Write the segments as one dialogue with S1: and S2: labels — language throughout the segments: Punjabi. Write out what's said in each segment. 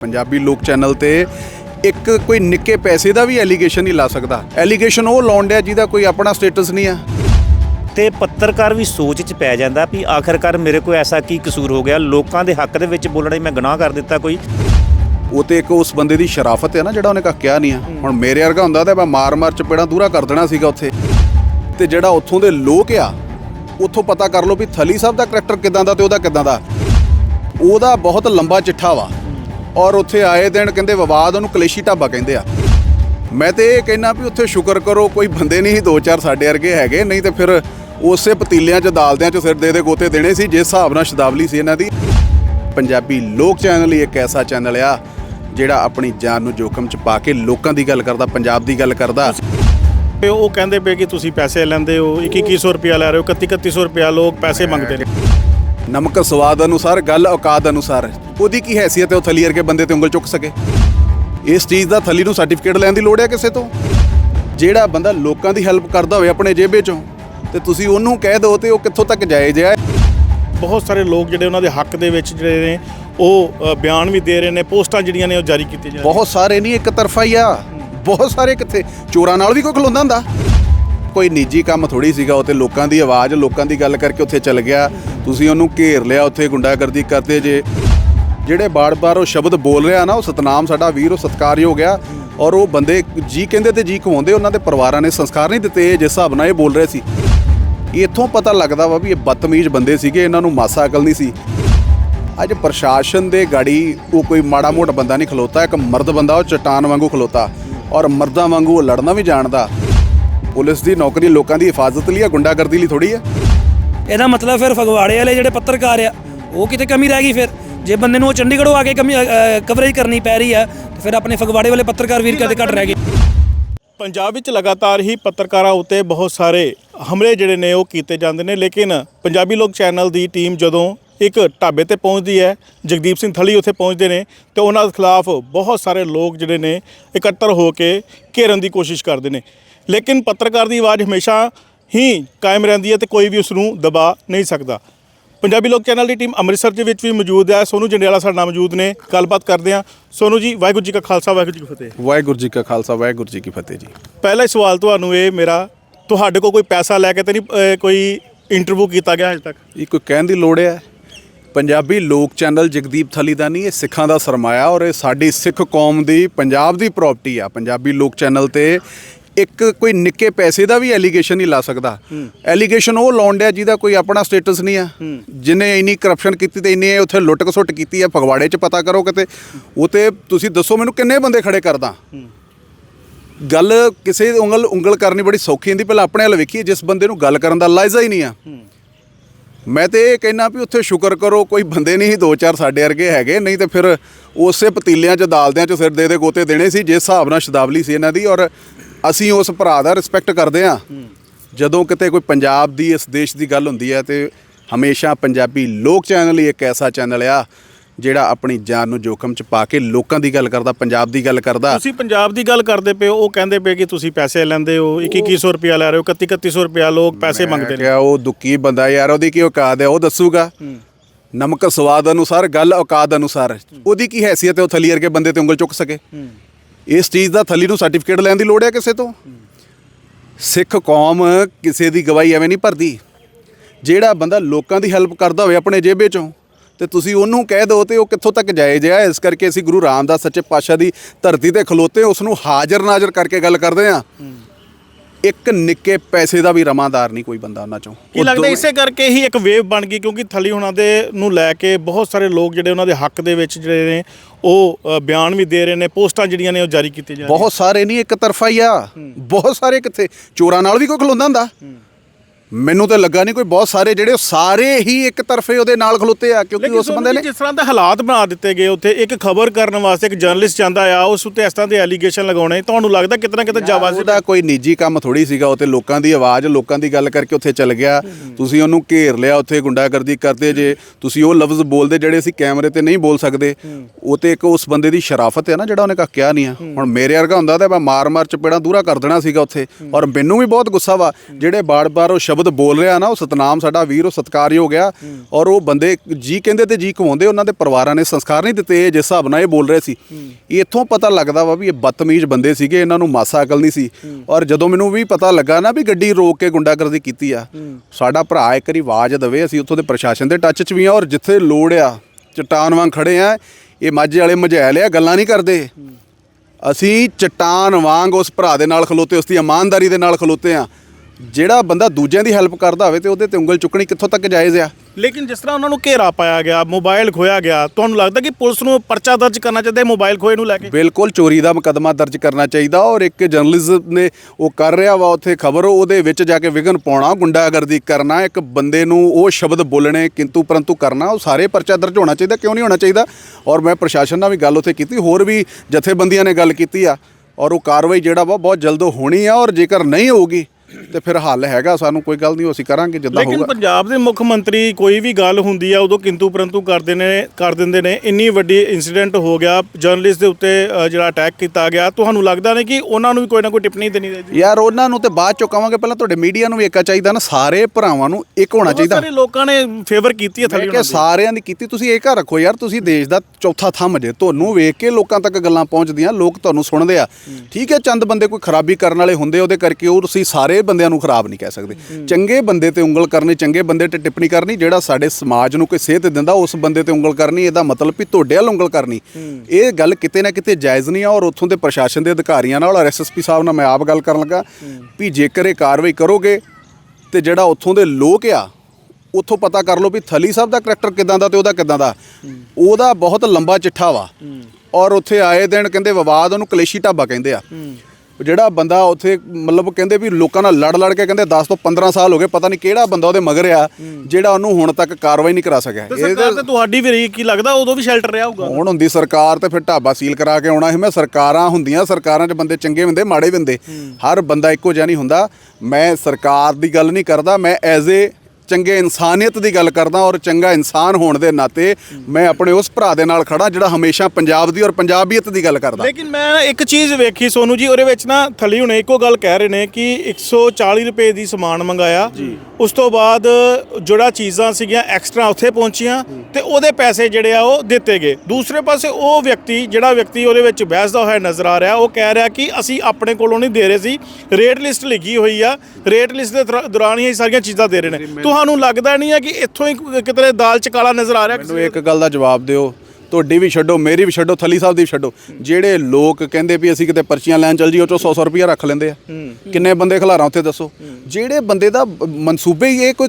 S1: ਪੰਜਾਬੀ ਲੋਕ ਚੈਨਲ ਤੇ ਇੱਕ ਕੋਈ ਨਿੱਕੇ ਪੈਸੇ ਦਾ ਵੀ ਐਲੀਗੇਸ਼ਨ ਨਹੀਂ ਲਾ ਸਕਦਾ। ਐਲੀਗੇਸ਼ਨ ਉਹ ਲਾਉਣ ਡਿਆ ਜਿਹਦਾ ਕੋਈ ਆਪਣਾ ਸਟੇਟਸ ਨਹੀਂ ਆ।
S2: ਤੇ ਪੱਤਰਕਾਰ ਵੀ ਸੋਚ 'ਚ ਪੈ ਜਾਂਦਾ ਵੀ ਆਖਰਕਾਰ ਮੇਰੇ ਕੋਲ ਐਸਾ ਕੀ ਕਸੂਰ ਹੋ ਗਿਆ? ਲੋਕਾਂ ਦੇ ਹੱਕ ਦੇ ਵਿੱਚ ਬੋਲਣਾ ਹੀ ਮੈਂ ਗੁਨਾਹ ਕਰ ਦਿੱਤਾ ਕੋਈ।
S1: ਉਹ ਤੇ ਇੱਕ ਉਸ ਬੰਦੇ ਦੀ ਸ਼ਰਾਫਤ ਹੈ ਨਾ ਜਿਹੜਾ ਉਹਨੇ ਕਿਹਾ ਨਹੀਂ ਆ। ਹੁਣ ਮੇਰੇ ਵਰਗਾ ਹੁੰਦਾ ਤਾਂ ਮੈਂ ਮਾਰ ਮਾਰ ਚਪੇੜਾਂ ਦੂਰਾ ਕਰ ਦੇਣਾ ਸੀਗਾ ਉੱਥੇ। ਤੇ ਜਿਹੜਾ ਉੱਥੋਂ ਦੇ ਲੋਕ ਆ ਉੱਥੋਂ ਪਤਾ ਕਰ ਲਓ ਵੀ ਥਲੀ ਸਾਹਿਬ ਦਾ ਕਰੈਕਟਰ ਕਿਦਾਂ ਦਾ ਤੇ ਉਹਦਾ ਕਿਦਾਂ ਦਾ। ਉਹਦਾ ਬਹੁਤ ਲੰਬਾ ਚਿੱਠਾ ਵਾ। ਔਰ ਉੱਥੇ ਆਏ ਦਿਨ ਕਹਿੰਦੇ ਵਿਵਾਦ ਉਹਨੂੰ ਕਲੇਸ਼ੀ ਢਾਬਾ ਕਹਿੰਦੇ ਆ। ਮੈਂ ਤੇ ਇਹ ਕਹਿਣਾ ਵੀ ਉੱਥੇ ਸ਼ੁਕਰ ਕਰੋ, ਕੋਈ ਬੰਦੇ ਨਹੀਂ ਸੀ ਦੋ ਚਾਰ ਸਾਡੇ ਵਰਗੇ ਹੈਗੇ, ਨਹੀਂ ਤੇ ਫਿਰ ਉਸੇ ਪਤੀਲਿਆਂ 'ਚ, ਦਾਲਦਿਆਂ 'ਚ ਸਿਰ ਦੇ ਦੇ ਗੋਤੇ ਦੇਣੇ ਸੀ, ਜਿਸ ਹਿਸਾਬ ਨਾਲ ਸ਼ਬਦਾਵਲੀ ਸੀ ਇਹਨਾਂ ਦੀ। ਪੰਜਾਬੀ ਲੋਕ ਚੈਨਲ ਹੀ ਇੱਕ ਐਸਾ ਚੈਨਲ ਆ, ਜਿਹੜਾ ਆਪਣੀ ਜਾਨ ਨੂੰ ਜੋਖਮ 'ਚ ਪਾ ਕੇ ਲੋਕਾਂ ਦੀ ਗੱਲ ਕਰਦਾ, ਪੰਜਾਬ ਦੀ ਗੱਲ ਕਰਦਾ।
S3: ਤੇ ਉਹ ਕਹਿੰਦੇ ਪਏ ਕਿ ਤੁਸੀਂ ਪੈਸੇ ਲੈਂਦੇ ਹੋ 2100 ਰੁਪਿਆ ਲੈ ਰਹੇ ਹੋ 3100 ਰੁਪਿਆ ਲੋਕ ਪੈਸੇ ਮੰਗਦੇ ਨੇ।
S1: ਨਮਕ ਸਵਾਦ ਅਨੁਸਾਰ ਗੱਲ ਔਕਾਤ ਅਨੁਸਾਰ। ਉਹਦੀ ਕੀ ਹੈਸੀਅਤ ਹੈ ਉਹ ਥਲੀ ਵਰਗੇ ਬੰਦੇ ਤੇ ਉਂਗਲ ਚੁੱਕ ਸਕੇ? ਇਸ ਚੀਜ਼ ਦਾ ਥਲੀ ਨੂੰ ਸਰਟੀਫਿਕੇਟ ਲੈਣ ਦੀ ਲੋੜ ਹੈ ਕਿਸੇ ਤੋਂ? ਜਿਹੜਾ ਬੰਦਾ ਲੋਕਾਂ ਦੀ ਹੈਲਪ ਕਰਦਾ ਹੋਵੇ ਆਪਣੇ ਜੇਬੇ ਚੋਂ ਤੇ ਤੁਸੀਂ ਉਹਨੂੰ ਕਹਿ ਦਿਓ ਤੇ ਉਹ ਕਿੱਥੋਂ ਤੱਕ ਜਾਇਜ਼ ਹੈ?
S3: ਬਹੁਤ ਸਾਰੇ ਲੋਕ ਜਿਹੜੇ ਉਹਨਾਂ ਦੇ ਹੱਕ ਦੇ ਵਿੱਚ ਜਿਹੜੇ ਨੇ ਉਹ ਬਿਆਨ ਵੀ ਦੇ ਰਹੇ ਨੇ ਪੋਸਟਾਂ ਜਿਹੜੀਆਂ ਨੇ ਉਹ ਜਾਰੀ ਕੀਤੀਆਂ ਜਾ ਰਹੀਆਂ
S1: ਬਹੁਤ ਸਾਰੇ ਨਹੀਂ ਇੱਕ ਤਰਫਾ ਹੀ ਆ। ਬਹੁਤ ਸਾਰੇ ਕਿੱਥੇ? ਚੋਰਾਂ ਨਾਲ ਵੀ ਕੋਈ ਖਲੋਂਦਾ ਹੁੰਦਾ? ਕੋਈ ਨਿੱਜੀ ਕੰਮ ਥੋੜੀ ਸੀਗਾ ਉਹ ਤੇ ਲੋਕਾਂ ਦੀ ਆਵਾਜ਼, ਲੋਕਾਂ ਦੀ ਗੱਲ ਕਰਕੇ ਉੱਥੇ ਚੱਲ ਗਿਆ। ਤੁਸੀਂ ਉਹਨੂੰ ਘੇਰ ਲਿਆ, ਉੱਥੇ ਗੁੰਡਾਗਰਦੀ ਕਰਦੇ ਜੇ। ਜਿਹੜੇ ਬਾਰ-ਬਾਰ ਉਹ ਸ਼ਬਦ ਬੋਲ ਰਿਹਾ ਨਾ, ਉਹ ਸਤਨਾਮ ਸਾਡਾ ਵੀਰ, ਉਹ ਸਤਿਕਾਰਯੋਗ ਗਿਆ ਔਰ ਉਹ ਬੰਦੇ ਜੀ ਕਹਿੰਦੇ ਤੇ ਜੀ ਕਵਾਉਂਦੇ ਉਹਨਾਂ ਦੇ ਪਰਿਵਾਰਾਂ ਨੇ ਸੰਸਕਾਰ ਨਹੀਂ ਦਿੱਤੇ ਜਿਸ ਹਿਸਾਬ ਨਾਲ ਇਹ ਬੋਲ ਰਹੇ ਸੀ। ਇੱਥੋਂ ਪਤਾ ਲੱਗਦਾ ਵਾ ਵੀ ਇਹ ਬਦਤਮੀਜ਼ ਬੰਦੇ ਸੀਗੇ, ਇਹਨਾਂ ਨੂੰ ਮਾਸਾ ਅਕਲ ਨਹੀਂ ਸੀ। ਅੱਜ ਪ੍ਰਸ਼ਾਸਨ ਦੇ ਗਾੜੀ ਉਹ ਕੋਈ ਮਾੜਾ ਮੋਟਾ ਬੰਦਾ ਨਹੀਂ ਖਲੋਤਾ, ਇੱਕ ਮਰਦ ਬੰਦਾ, ਉਹ ਚਟਾਨ ਵਾਂਗੂ ਖਲੋਤਾ। ਔਰ ਮਰਦਾਂ ਵਾਂਗੂ ਉਹ ਲੜਨਾ ਵੀ ਜਾਣਦਾ। ਪੁਲਿਸ ਦੀ ਨੌਕਰੀ ਲੋਕਾਂ ਦੀ ਹਿਫਾਜ਼ਤ ਲਈ ਆ ਗੁੰਡਾਗਰਦੀ ਲਈ ਥੋੜੀ ਆ?
S4: ਇਹਦਾ ਮਤਲਬ ਫਿਰ ਫਗਵਾੜੇ ਵਾਲੇ ਜਿਹੜੇ ਪੱਤਰਕਾਰ ਆ ਉਹ ਕਿਤੇ ਕਮੀ ਰਹਿ ਗਈ ਫਿਰ? ਜੇ ਬੰਦੇ ਨੂੰ ਉਹ ਚੰਡੀਗੜ੍ਹੋਂ ਆ ਕੇ ਕਮੀ ਕਵਰੇਜ ਕਰਨੀ ਪੈ ਰਹੀ ਆ ਤੇ ਫਿਰ ਆਪਣੇ ਫਗਵਾੜੇ ਵਾਲੇ ਪੱਤਰਕਾਰ ਵੀਰ ਕਦੇ ਘੱਟ ਰਹਿ ਗਏ?
S3: ਪੰਜਾਬ ਵਿੱਚ ਲਗਾਤਾਰ ਹੀ ਪੱਤਰਕਾਰਾਂ ਉੱਤੇ ਬਹੁਤ ਸਾਰੇ ਹਮਲੇ ਜਿਹੜੇ ਨੇ ਉਹ ਕੀਤੇ ਜਾਂਦੇ ਨੇ ਲੇਕਿਨ ਪੰਜਾਬੀ ਲੋਕ ਚੈਨਲ ਦੀ ਟੀਮ ਜਦੋਂ ਇੱਕ ਢਾਬੇ ਤੇ ਪਹੁੰਚਦੀ ਹੈ ਜਗਦੀਪ ਸਿੰਘ ਥਲੀ ਉੱਥੇ ਪਹੁੰਚਦੇ ਨੇ ਤੇ ਉਹਨਾਂ ਦੇ ਖਿਲਾਫ ਬਹੁਤ ਸਾਰੇ ਲੋਕ ਜਿਹੜੇ ਨੇ ਇਕੱਤਰ ਹੋ ਕੇ ਘੇਰਨ ਦੀ ਕੋਸ਼ਿਸ਼ ਕਰਦੇ ਨੇ। ਲੇਕਿਨ ਪੱਤਰਕਾਰ ਦੀ ਆਵਾਜ਼ ਹਮੇਸ਼ਾ ਹੀ ਕਾਇਮ ਰਹਿੰਦੀ ਹੈ ਤੇ ਕੋਈ ਵੀ ਉਸ ਨੂੰ ਦਬਾ ਨਹੀਂ ਸਕਦਾ। ਪੰਜਾਬੀ ਲੋਕ ਚੈਨਲ ਦੀ ਟੀਮ ਅੰਮ੍ਰਿਤਸਰ ਦੇ ਵਿੱਚ ਵੀ ਮੌਜੂਦ ਹੈ। ਸੋਨੂ ਜੰਡਿਆਲਾ ਸਾਡੇ ਨਾਲ ਮੌਜੂਦ ਨੇ। ਗੱਲਬਾਤ ਕਰਦੇ ਹਾਂ। ਸੋਨੂ ਜੀ ਵਾਹਿਗੁਰੂ ਜੀ ਕਾ ਖਾਲਸਾ ਵਾਹਿਗੁਰੂ ਜੀ ਕੀ ਫਤਿਹ।
S1: ਵਾਹਿਗੁਰੂ ਜੀ ਕਾ ਖਾਲਸਾ ਵਾਹਿਗੁਰੂ ਜੀ ਕੀ ਫਤਿਹ ਜੀ।
S3: ਪਹਿਲਾ ਸਵਾਲ ਤੁਹਾਨੂੰ ਇਹ ਮੇਰਾ ਤੁਹਾਡੇ ਕੋਲ ਕੋਈ ਪੈਸਾ ਲੈ ਕੇ ਤੇ ਨਹੀਂ ਕੋਈ ਇੰਟਰਵਿਊ ਕੀਤਾ ਗਿਆ ਅਜੇ ਤੱਕ?
S1: ਇਹ ਕੋਈ ਕਹਿਣ ਦੀ ਲੋੜ ਹੈ? ਪੰਜਾਬੀ ਲੋਕ ਚੈਨਲ ਜਗਦੀਪ ਥਲੀ ਦਾ ਨਹੀਂ ਇਹ ਸਿੱਖਾਂ ਦਾ ਸਰਮਾਇਆ ਔਰ ਇਹ ਸਾਡੀ ਸਿੱਖ ਕੌਮ ਦੀ ਪੰਜਾਬ ਦੀ ਪ੍ਰਾਪਰਟੀ ਆ। ਪੰਜਾਬੀ ਲੋਕ ਚੈਨਲ ਤੇ ਇੱਕ ਕੋਈ ਨਿੱਕੇ ਪੈਸੇ ਦਾ ਵੀ ਐਲੀਗੇਸ਼ਨ ਨਹੀਂ ਲਾ ਸਕਦਾ। ਐਲੀਗੇਸ਼ਨ ਉਹ ਲਾਉਣ ਡਿਆ ਜਿਹਦਾ ਕੋਈ ਆਪਣਾ ਸਟੇਟਸ ਨਹੀਂ ਆ। ਜਿਨੇ ਇੰਨੀ ਕਰਪਸ਼ਨ ਕੀਤੀ ਤੇ ਇੰਨੀ ਉੱਥੇ ਲੁੱਟ ਖਸੁੱਟ ਕੀਤੀ ਆ ਫਗਵਾੜੇ 'ਚ ਪਤਾ ਕਰੋ ਕਿਤੇ। ਉਹ ਤੇ ਤੁਸੀਂ ਦੱਸੋ ਮੈਨੂੰ ਕਿੰਨੇ ਬੰਦੇ ਖੜੇ ਕਰਦਾ। ਗੱਲ ਕਿਸੇ ਉਂਗਲ ਉਂਗਲ ਕਰਨੀ ਬੜੀ ਸੌਖੀ ਹੁੰਦੀ ਪਹਿਲਾਂ ਆਪਣੇ ਵੱਲ ਵੇਖੀਏ ਜਿਸ ਬੰਦੇ ਨੂੰ ਗੱਲ ਕਰਨ ਦਾ ਲਾਇਜ਼ਾ ਹੀ ਨਹੀਂ ਆ। ਮੈਂ ਤੇ ਇਹ ਕਹਿਣਾ ਵੀ ਉੱਥੇ ਸ਼ੁਕਰ ਕਰੋ ਕੋਈ ਬੰਦੇ ਨਹੀਂ ਸੀ ਦੋ ਚਾਰ ਸਾਡੇ ਵਰਗੇ ਹੈਗੇ ਨਹੀਂ ਤੇ ਫਿਰ ਉਸੇ ਪਤੀਲਿਆਂ 'ਚ ਦਾਲਦਿਆਂ 'ਚ ਸਿਰ ਦੇ ਦੇ ਗੋਤੇ ਦੇਣੇ ਸੀ ਜਿਸ ਹਿਸਾਬ ਨਾਲ ਸ਼ਬਦਾਵਲੀ ਸੀ ਇਹਨਾਂ ਦੀ ਔਰ ਅਸੀਂ ਉਸ ਭਰਾ ਦਾ ਰਿਸਪੈਕਟ ਕਰਦੇ ਆ ਜਦੋਂ ਕਿਤੇ ਕੋਈ ਪੰਜਾਬ ਦੀ ਇਸ ਦੇਸ਼ ਦੀ ਗੱਲ ਹੁੰਦੀ ਹੈ ਤੇ ਹਮੇਸ਼ਾ ਪੰਜਾਬੀ ਲੋਕ ਚੈਨਲ ਹੀ ਇੱਕ ਐਸਾ ਚੈਨਲ ਆ ਜਿਹੜਾ ਆਪਣੀ ਜਾਨ ਨੂੰ ਜੋਖਮ 'ਚ ਪਾ ਕੇ ਲੋਕਾਂ ਦੀ ਗੱਲ ਕਰਦਾ ਪੰਜਾਬ ਦੀ ਗੱਲ ਕਰਦਾ।
S3: ਤੁਸੀਂ ਪੰਜਾਬ ਦੀ ਗੱਲ ਕਰਦੇ ਪਏ ਹੋ ਉਹ ਕਹਿੰਦੇ ਪਏ ਕਿ ਤੁਸੀਂ ਪੈਸੇ ਲੈਂਦੇ ਹੋ 2100 ਰੁਪਿਆ ਲੈ ਰਹੇ ਹੋ 3100 ਰੁਪਿਆ ਲੋਕ ਪੈਸੇ ਮੰਗਦੇ ਨੇ।
S1: ਉਹ ਦੁੱਕੀ ਬੰਦਾ ਯਾਰ ਉਹਦੀ ਕੀ ਔਕਾਤ ਹੈ ਉਹ ਦੱਸੂਗਾ। ਨਮਕ ਸਵਾਦ ਅਨੁਸਾਰ ਗੱਲ ਔਕਾਤ ਅਨੁਸਾਰ ਉਹਦੀ ਕੀ ਹੈਸੀਅਤ ਹੈ ਉਹ ਥਲੀ ਵਰਗੇ ਬੰਦੇ ਤੇ ਉਂਗਲ ਚੁੱਕ ਸਕੇ। ਇਸ ਚੀਜ਼ ਦਾ ਥੱਲੀ ਨੂੰ ਸਰਟੀਫਿਕੇਟ ਲੈਣ ਦੀ ਲੋੜ ਹੈ ਕਿਸੇ ਤੋਂ? ਸਿੱਖ ਕੌਮ ਕਿਸੇ ਦੀ ਗਵਾਹੀ ਐਵੇਂ ਨਹੀਂ ਭਰਦੀ। ਜਿਹੜਾ ਬੰਦਾ ਲੋਕਾਂ ਦੀ ਹੈਲਪ ਕਰਦਾ ਹੋਵੇ ਆਪਣੇ ਜੇਬੇ ਚੋਂ, ਤੇ ਤੁਸੀਂ ਉਹਨੂੰ ਕਹਿ ਦਿਓ ਤੇ ਉਹ ਕਿੱਥੋਂ ਤੱਕ ਜਾਇਜ਼ ਹੈ ਇਸ ਕਰਕੇ ਅਸੀਂ ਗੁਰੂ ਰਾਮਦਾਸ ਸੱਚੇ ਪਾਤਸ਼ਾਹ ਦੀ ਧਰਤੀ ਤੇ ਖਲੋਤੇ ਉਸ ਨੂੰ ਹਾਜ਼ਰ ਨਾਜ਼ਰ ਕਰਕੇ ਗੱਲ ਕਰਦੇ ਆ ਇੱਕ ਨਿੱਕੇ ਪੈਸੇ ਦਾ ਵੀ ਰਮਾਦਾਰ ਨਹੀਂ ਕੋਈ ਬੰਦਾ ਉਹਨਾਂ ਚੋਂ।
S3: ਕੀ
S1: ਉਹ
S3: ਲੱਗਦਾ
S1: ਦੋਵੇਂ-
S3: ਇਸੇ ਕਰਕੇ ਹੀ ਇੱਕ ਵੇਵ ਬਣ ਗਈ ਕਿਉਂਕਿ ਥਲੀ ਹੁਣਾਂ ਦੇ ਨੂੰ ਲੈ ਕੇ ਬਹੁਤ ਸਾਰੇ ਲੋਕ ਜਿਹੜੇ ਉਹਨਾਂ ਦੇ ਹੱਕ ਦੇ ਵਿੱਚ ਜਿਹੜੇ ਨੇ ਉਹ ਅ, ਬਿਆਨ ਵੀ ਦੇ ਰਹੇ ਨੇ ਪੋਸਟਾਂ ਜਿਹੜੀਆਂ ਨੇ ਉਹ ਜਾਰੀ ਕੀਤੀਆਂ ਜਾ ਰਹੀਆਂ
S1: ਬਹੁਤ ਸਾਰੇ ਨਹੀਂ ਇੱਕ ਤਰਫਾ ਹੀ ਆ। ਬਹੁਤ ਸਾਰੇ ਕਿੱਥੇ? ਚੋਰਾਂ ਨਾਲ ਵੀ ਕੋਈ ਖਲੋਂਦਾ ਹੁੰਦਾ। ਮੈਨੂੰ ਤਾਂ ਲੱਗਾ ਨਹੀਂ ਕੋਈ ਬਹੁਤ ਸਾਰੇ ਜਿਹੜੇ ਉਹ ਸਾਰੇ ਹੀ ਇੱਕ ਤਰਫੇ ਉਹਦੇ ਨਾਲ ਖਲੋਤੇ ਆ ਕਿਉਂਕਿ ਉਸ ਬੰਦੇ ਨੇ
S3: ਜਿਸ ਤਰ੍ਹਾਂ ਦੇ ਹਾਲਾਤ ਬਣਾ ਦਿੱਤੇ ਗਏ ਉੱਥੇ ਇੱਕ ਖਬਰ ਕਰਨ ਵਾਸਤੇ ਇੱਕ ਜਰਨਲਿਸਟ ਜਾਂਦਾ ਆ ਉਸ ਉੱਤੇ ਇਸ ਤਰ੍ਹਾਂ ਦੇ ਐਲੀਗੇਸ਼ਨ ਲਗਾਉਣੇ ਤੁਹਾਨੂੰ ਲੱਗਦਾ ਕਿਤਨਾ ਕਿਤੇ ਜਾਵਾ
S1: ਉਹਦਾ ਕੋਈ ਨਿੱਜੀ ਕੰਮ ਥੋੜੀ ਸੀਗਾ ਤੇ ਲੋਕਾਂ ਦੀ ਆਵਾਜ਼ ਲੋਕਾਂ ਦੀ ਗੱਲ ਕਰਕੇ ਉੱਥੇ ਚੱਲ ਗਿਆ। ਤੁਸੀਂ ਉਹਨੂੰ ਘੇਰ ਲਿਆ ਉੱਥੇ ਗੁੰਡਾਗਰਦੀ ਕਰਦੇ ਜੇ। ਤੁਸੀਂ ਉਹ ਲਫ਼ਜ਼ ਬੋਲਦੇ ਜਿਹੜੇ ਅਸੀਂ ਕੈਮਰੇ ਤੇ ਨਹੀਂ ਬੋਲ ਸਕਦੇ। ਉਹ ਤੇ ਇੱਕ ਉਸ ਬੰਦੇ ਦੀ ਸ਼ਰਾਫਤ ਹੈ ਨਾ ਜਿਹੜਾ ਉਹਨੇ ਕਾ ਕਿਹਾ ਨਹੀਂ ਆ। ਹੁਣ ਮੇਰੇ ਵਰਗਾ ਹੁੰਦਾ ਤਾਂ ਮੈਂ ਮਾਰ ਮਾਰ ਚਪੇੜਾਂ ਦੂਰਾ ਕਰ ਦੇਣਾ ਸੀਗਾ ਉੱਥੇ। ਔਰ ਮੈਨੂੰ ਵੀ ਬਹੁਤ ਗੁੱਸਾ ਵਾ। ਜਿਹੜੇ ਬਾਰ-ਬਾਰ ਉਹ ਸ਼ਬਦ ਬੋਲ ਰਿਹਾ ਨਾ ਉਹ ਸਤਨਾਮ ਸਾਡਾ ਵੀਰ ਉਹ ਸਤਿਕਾਰਯੋਗ ਆ ਔਰ ਉਹ ਬੰਦੇ ਜੀ ਕਹਿੰਦੇ ਤੇ ਜੀ ਕਵਾਉਂਦੇ ਉਹਨਾਂ ਦੇ ਪਰਿਵਾਰਾਂ ਨੇ ਸੰਸਕਾਰ ਨਹੀਂ ਦਿੱਤੇ ਜਿਸ ਹਿਸਾਬ ਨਾਲ ਇਹ ਬੋਲ ਰਹੇ ਸੀ। ਇੱਥੋਂ ਪਤਾ ਲੱਗਦਾ ਵਾ ਵੀ ਇਹ ਬਦਤਮੀਜ਼ ਬੰਦੇ ਸੀਗੇ ਇਹਨਾਂ ਨੂੰ ਮਾਸਾ ਅਕਲ ਨਹੀਂ ਸੀ। ਔਰ ਜਦੋਂ ਮੈਨੂੰ ਵੀ ਪਤਾ ਲੱਗਾ ਨਾ ਵੀ ਗੱਡੀ ਰੋਕ ਕੇ ਗੁੰਡਾਗਰਦੀ ਕੀਤੀ ਆ ਸਾਡਾ ਭਰਾ ਇੱਕ ਵਾਰੀ ਆਵਾਜ਼ ਦਵੇ ਅਸੀਂ ਉੱਥੋਂ ਦੇ ਪ੍ਰਸ਼ਾਸਨ ਦੇ ਟੱਚ 'ਚ ਵੀ ਆ ਔਰ ਜਿੱਥੇ ਲੋੜ ਆ ਚਟਾਨ ਵਾਂਗ ਖੜੇ ਆ ਇਹ ਮਾਝੇ ਵਾਲੇ ਮਝੈਲ ਆ ਗੱਲਾਂ ਨਹੀਂ ਕਰਦੇ। ਅਸੀਂ ਚਟਾਨ ਵਾਂਗ ਉਸ ਭਰਾ ਦੇ ਨਾਲ ਖਲੋਤੇ ਉਸ ਦੀ ਇਮਾਨਦਾਰੀ ਦੇ ਨਾਲ ਖਲੋਤੇ ਆ। ਜਿਹੜਾ ਬੰਦਾ ਦੂਜਿਆਂ ਦੀ ਹੈਲਪ ਕਰਦਾ ਹੋਵੇ ਤੇ ਉਹਦੇ ਤੇ ਉਂਗਲ ਚੁੱਕਣੀ ਕਿੱਥੋਂ ਤੱਕ ਜਾਇਜ਼ ਆ?
S3: ਲੇਕਿਨ ਜਿਸ ਤਰ੍ਹਾਂ ਉਹਨਾਂ ਨੂੰ ਘੇਰਾ ਪਾਇਆ ਗਿਆ ਮੋਬਾਈਲ ਖੋਇਆ ਗਿਆ ਤੁਹਾਨੂੰ ਲੱਗਦਾ ਕਿ ਪੁਲਿਸ ਨੂੰ ਪਰਚਾ ਦਰਜ ਕਰਨਾ ਚਾਹੀਦਾ ਹੈ ਮੋਬਾਈਲ ਖੋਏ ਨੂੰ ਲੈ ਕੇ?
S1: ਬਿਲਕੁਲ ਚੋਰੀ ਦਾ ਮੁਕੱਦਮਾ ਦਰਜ ਕਰਨਾ ਚਾਹੀਦਾ ਔਰ ਇੱਕ ਜਰਨਲਿਸਟ ਨੇ ਉਹ ਕਰ ਰਿਹਾ ਵਾ ਉੱਥੇ ਖਬਰ ਉਹਦੇ ਵਿੱਚ ਜਾ ਕੇ ਵਿਗਨ ਪਾਉਣਾ ਗੁੰਡਾਗਰਦੀ ਕਰਨਾ ਇੱਕ ਬੰਦੇ ਨੂੰ ਉਹ ਸ਼ਬਦ ਬੋਲਣੇ ਕਿੰਤੂ ਪਰੰਤੂ ਕਰਨਾ ਉਹ ਸਾਰੇ ਪਰਚਾ ਦਰਜ ਹੋਣਾ ਚਾਹੀਦਾ ਕਿਉਂ ਨਹੀਂ ਹੋਣਾ ਚਾਹੀਦਾ? ਔਰ ਮੈਂ ਪ੍ਰਸ਼ਾਸਨ ਨਾਲ ਵੀ ਗੱਲ ਉੱਥੇ ਕੀਤੀ ਹੋਰ ਵੀ ਜਥੇਬੰਦੀਆਂ ਨੇ ਗੱਲ ਕੀਤੀ ਆ ਔਰ ਉਹ ਕਾਰਵਾਈ ਜਿਹੜਾ ਵਾ ਬਹੁਤ ਜਲਦ ਹੋਣੀ ਆ ਔਰ ਜੇਕਰ ਨਹੀਂ ਹੋਊਗੀ ਤੇ ਫਿਰ ਹੱਲ ਹੈਗਾ ਸਾਨੂੰ ਕੋਈ ਗੱਲ ਨਹੀਂ ਅਸੀਂ ਕਰਾਂਗੇ ਜਿੱਦਾਂ
S3: ਲੇਕਿਨ
S1: ਹੋਊਗਾ।
S3: ਪੰਜਾਬ ਦੇ ਮੁੱਖ ਮੰਤਰੀ ਕੋਈ ਵੀ ਗੱਲ ਹੁੰਦੀ ਆ ਉਦੋਂ ਕਿੰਤੂ ਪਰੰਤੂ ਕਰਦੇ ਨੇ ਕਰ ਦਿੰਦੇ ਨੇ। ਇੰਨੀ ਵੱਡੀ ਇਨਸੀਡੈਂਟ ਹੋ ਗਿਆ ਜਰਨਲਿਸਟ ਦੇ ਉੱਤੇ ਅ, ਜਿਹੜਾ ਅਟੈਕ ਕੀਤਾ ਗਿਆ। ਤੁਹਾਨੂੰ ਲੱਗਦਾ ਨਹੀਂ ਕਿ ਉਹਨਾਂ ਨੂੰ ਵੀ ਕੋਈ ਨਾ ਕੋਈ ਟਿੱਪਣੀ ਦੇਣੀ ਚਾਹੀਦੀ?
S1: ਯਾਰ ਉਹਨਾਂ ਨੂੰ ਤੇ ਬਾਅਦ ਚੋਂ ਕਵਾਂਗੇ ਪਹਿਲਾਂ ਤੁਹਾਡੇ ਮੀਡੀਆ ਨੂੰ ਵੀ ਇੱਕਾ ਚਾਹੀਦਾ ਨਾ ਸਾਰੇ ਭਰਾਵਾਂ ਨੂੰ ਇੱਕ ਹੋਣਾ
S3: ਬਹੁਤ
S1: ਚਾਹੀਦਾ।
S3: ਸਾਰੇ ਲੋਕਾਂ ਨੇ ਫੇਵਰ ਕੀਤੀ ਹੈ
S1: ਮੈਂ
S3: ਥੱਲੇ
S1: ਸਾਰਿਆਂ ਦੀ ਕੀਤੀ ਤੁਸੀਂ ਇਹ ਘਰ ਰੱਖੋ ਯਾਰ ਤੁਸੀਂ ਦੇਸ਼ ਦਾ ਚੌਥਾ ਥੰਮ ਜੇ। ਤੁਹਾਨੂੰ ਵੇਖ ਕੇ ਲੋਕਾਂ ਤੱਕ ਗੱਲਾਂ ਪਹੁੰਚਦੀਆਂ ਲੋਕ ਤੁਹਾਨੂੰ ਸੁਣਦੇ ਆ। ਠੀਕ ਹੈ ਚੰਦ ਬੰਦੇ ਕੋਈ ਖਰਾਬੀ ਕਰਨ ਵਾਲੇ ਹੁੰਦੇ ਉਹਦੇ ਕਰਕੇ ਉਹ ਤੁਸੀਂ ਸਾਰੇ ਬੰਦਿਆਂ ਨੂੰ ਖਰਾਬ ਨਹੀਂ ਕਹਿ ਸਕਦੇ। ਚੰਗੇ ਬੰਦੇ ਤੇ ਉਂਗਲ ਕਰਨੀ, ਚੰਗੇ ਬੰਦੇ ਤੇ ਟਿੱਪਣੀ ਕਰਨੀ, ਜਿਹੜਾ ਸਾਡੇ ਸਮਾਜ ਨੂੰ ਕੋਈ ਸੇਧ ਦਿੰਦਾ, ਉਸ ਬੰਦੇ ਤੇ ਉਂਗਲ ਕਰਨੀ, ਇਹਦਾ ਮਤਲਬ ਵੀ ਤੁਹਾਡੇ ਵੱਲ ਉਂਗਲ ਕਰਨੀ। ਇਹ ਗੱਲ ਕਿਤੇ ਨਾ ਕਿਤੇ ਜਾਇਜ਼ ਨਹੀਂ ਆ ਔਰ ਉੱਥੋਂ ਦੇ ਪ੍ਰਸ਼ਾਸਨ ਦੇ ਅਧਿਕਾਰੀਆਂ ਨਾਲ ਔਰ ਐਸਐਸਪੀ ਸਾਹਿਬ ਨਾਲ ਮੈਂ ਆਪ ਗੱਲ ਕਰਨ ਲੱਗਾ ਵੀ ਜੇਕਰ ਇਹ ਕਾਰਵਾਈ ਕਰੋਗੇ ਤੇ ਜਿਹੜਾ ਉੱਥੋਂ ਦੇ ਲੋਕ ਆ, ਉੱਥੋਂ ਪਤਾ ਕਰ ਲਓ ਵੀ ਥਲੀ ਸਾਹਿਬ ਦਾ ਕਰੈਕਟਰ ਕਿਦਾਂ ਦਾ ਤੇ ਉਹਦਾ ਕਿਦਾਂ ਦਾ। ਉਹਦਾ ਬਹੁਤ ਲੰਬਾ ਚਿੱਠਾ ਵਾ। ਔਰ ਉੱਥੇ ਆਏ ਦਿਨ ਕਹਿੰਦੇ ਵਿਵਾਦ ਉਹਨੂੰ ਕਲੇਸ਼ੀ ਢਾਬਾ ਕਹਿੰਦੇ ਆ। ਜਿਹੜਾ ਬੰਦਾ ਉੱਥੇ ਮਤਲਬ ਕਹਿੰਦੇ ਵੀ ਲੋਕਾਂ ਨਾਲ ਲੜ ਲੜ ਕੇ ਕਹਿੰਦੇ 10 ਤੋਂ 15 ਸਾਲ ਹੋ ਗਏ ਪਤਾ ਨਹੀਂ ਕਿਹੜਾ ਬੰਦਾ ਉਹਦੇ ਮਗਰ ਆ ਜਿਹੜਾ ਉਹਨੂੰ ਹੁਣ ਤੱਕ ਕਾਰਵਾਈ ਨਹੀਂ ਕਰਾ ਸਕਿਆ।
S3: ਤੇ ਸਰਕਾਰ ਤੇ ਤੁਹਾਡੀ ਵੀ ਰਹੀ ਕੀ ਲੱਗਦਾ ਉਦੋਂ ਵੀ ਸ਼ੈਲਟਰ ਰਿਹਾ ਹੋਊਗਾ?
S1: ਹੁਣ ਹੁੰਦੀ ਸਰਕਾਰ ਤੇ ਫਿਰ ਢਾਬਾ ਸੀਲ ਕਰਾ ਕੇ ਆਉਣਾ ਸੀ। ਮੈਂ ਸਰਕਾਰਾਂ ਹੁੰਦੀਆਂ ਸਰਕਾਰਾਂ 'ਚ ਬੰਦੇ ਚੰਗੇ ਹੁੰਦੇ ਮਾੜੇ ਹੁੰਦੇ ਹਰ ਬੰਦਾ ਇੱਕੋ ਜਿਹਾ ਨਹੀਂ ਹੁੰਦਾ। ਮੈਂ ਸਰਕਾਰ ਦੀ ਗੱਲ ਨਹੀਂ ਕਰਦਾ ਮੈਂ ਐਜ਼ ਏ ਚੰਗੇ ਇਨਸਾਨੀਅਤ ਦੀ ਗੱਲ ਕਰਦਾ ਔਰ ਚੰਗਾ ਇਨਸਾਨ ਹੋਣ ਦੇ ਨਾਤੇ ਮੈਂ ਆਪਣੇ ਉਸ ਭਰਾ ਦੇ ਨਾਲ ਖੜਾ ਜਿਹੜਾ ਹਮੇਸ਼ਾ ਪੰਜਾਬ ਦੀ ਔਰ ਪੰਜਾਬੀਅਤ ਦੀ ਗੱਲ ਕਰਦਾ।
S3: ਲੇਕਿਨ ਮੈਂ ਇੱਕ ਚੀਜ਼ ਵੇਖੀ ਸੋਨੂ ਜੀ ਉਹਦੇ ਵਿੱਚ ਨਾ ਥਲੀ ਹੁਣੇ ਇੱਕੋ ਗੱਲ ਕਹਿ ਰਹੇ ਨੇ ਕਿ 140 ਰੁਪਏ ਦੀ ਸਮਾਨ ਮੰਗਾਇਆ। ਉਸ ਤੋਂ ਬਾਅਦ ਜਿਹੜਾ ਚੀਜ਼ਾਂ ਸੀਗੀਆਂ ਐਕਸਟਰਾ ਉੱਥੇ ਪਹੁੰਚੀਆਂ ਤੇ ਉਹਦੇ ਪੈਸੇ ਜਿਹੜੇ ਆ ਉਹ ਦਿੱਤੇ ਗਏ। ਦੂਸਰੇ ਪਾਸੇ ਉਹ ਵਿਅਕਤੀ ਜਿਹੜਾ ਵਿਅਕਤੀ ਉਹਦੇ ਵਿੱਚ ਬਹਿਸਦਾ ਹੋਇਆ ਨਜ਼ਰ ਆ ਰਿਹਾ ਉਹ ਕਹਿ ਰਿਹਾ ਕਿ ਅਸੀਂ ਆਪਣੇ ਕੋਲੋਂ ਨਹੀਂ ਦੇ ਰਹੇ ਸੀ। ਰੇਟ ਲਿਸਟ ਲਿਖੀ ਹੋਈ ਆ ਰੇਟ ਲਿਸਟ ਦੇ ਦੌਰਾ- ਦੌਰਾਨ ਹੀ ਸਾਰੀਆਂ ਚੀਜ਼ਾਂ ਦੇ ਰਹੇ ਨੇ। ਤੁਹਾਨੂੰ ਲੱਗਦਾ ਨਹੀਂ ਹੈ ਕਿ ਇੱਥੋਂ ਹੀ ਕਿਤੇ ਦਾਲ ਚ ਕਾਲਾ ਨਜ਼ਰ ਆ ਰਿਹਾ
S1: ਮੈਨੂੰ ਇੱਕ ਗੱਲ ਦਾ ਜਵਾਬ ਦਿਓ। ਤੁਹਾਡੀ ਵੀ ਛੱਡੋ ਮੇਰੀ ਵੀ ਛੱਡੋ ਥਲੀ ਸਾਹਿਬ ਦੀ ਵੀ ਛੱਡੋ। ਜਿਹੜੇ ਲੋਕ ਕਹਿੰਦੇ ਵੀ ਅਸੀਂ ਕਿਤੇ ਪਰਚੀਆਂ ਲੈਣ ਚੱਲ ਜੀ ਉਹ ਚੋਂ 100 100 ਰੁਪਇਆ ਰੱਖ ਲੈਂਦੇ ਆ। ਕਿੰਨੇ ਬੰਦੇ ਖਿਲਾਰਾਂ ਉੱਥੇ ਦੱਸੋ? ਜਿਹੜੇ ਬੰਦੇ ਦਾ ਮਨਸੂਬੇ ਹੀ ਇਹ ਕੋਈ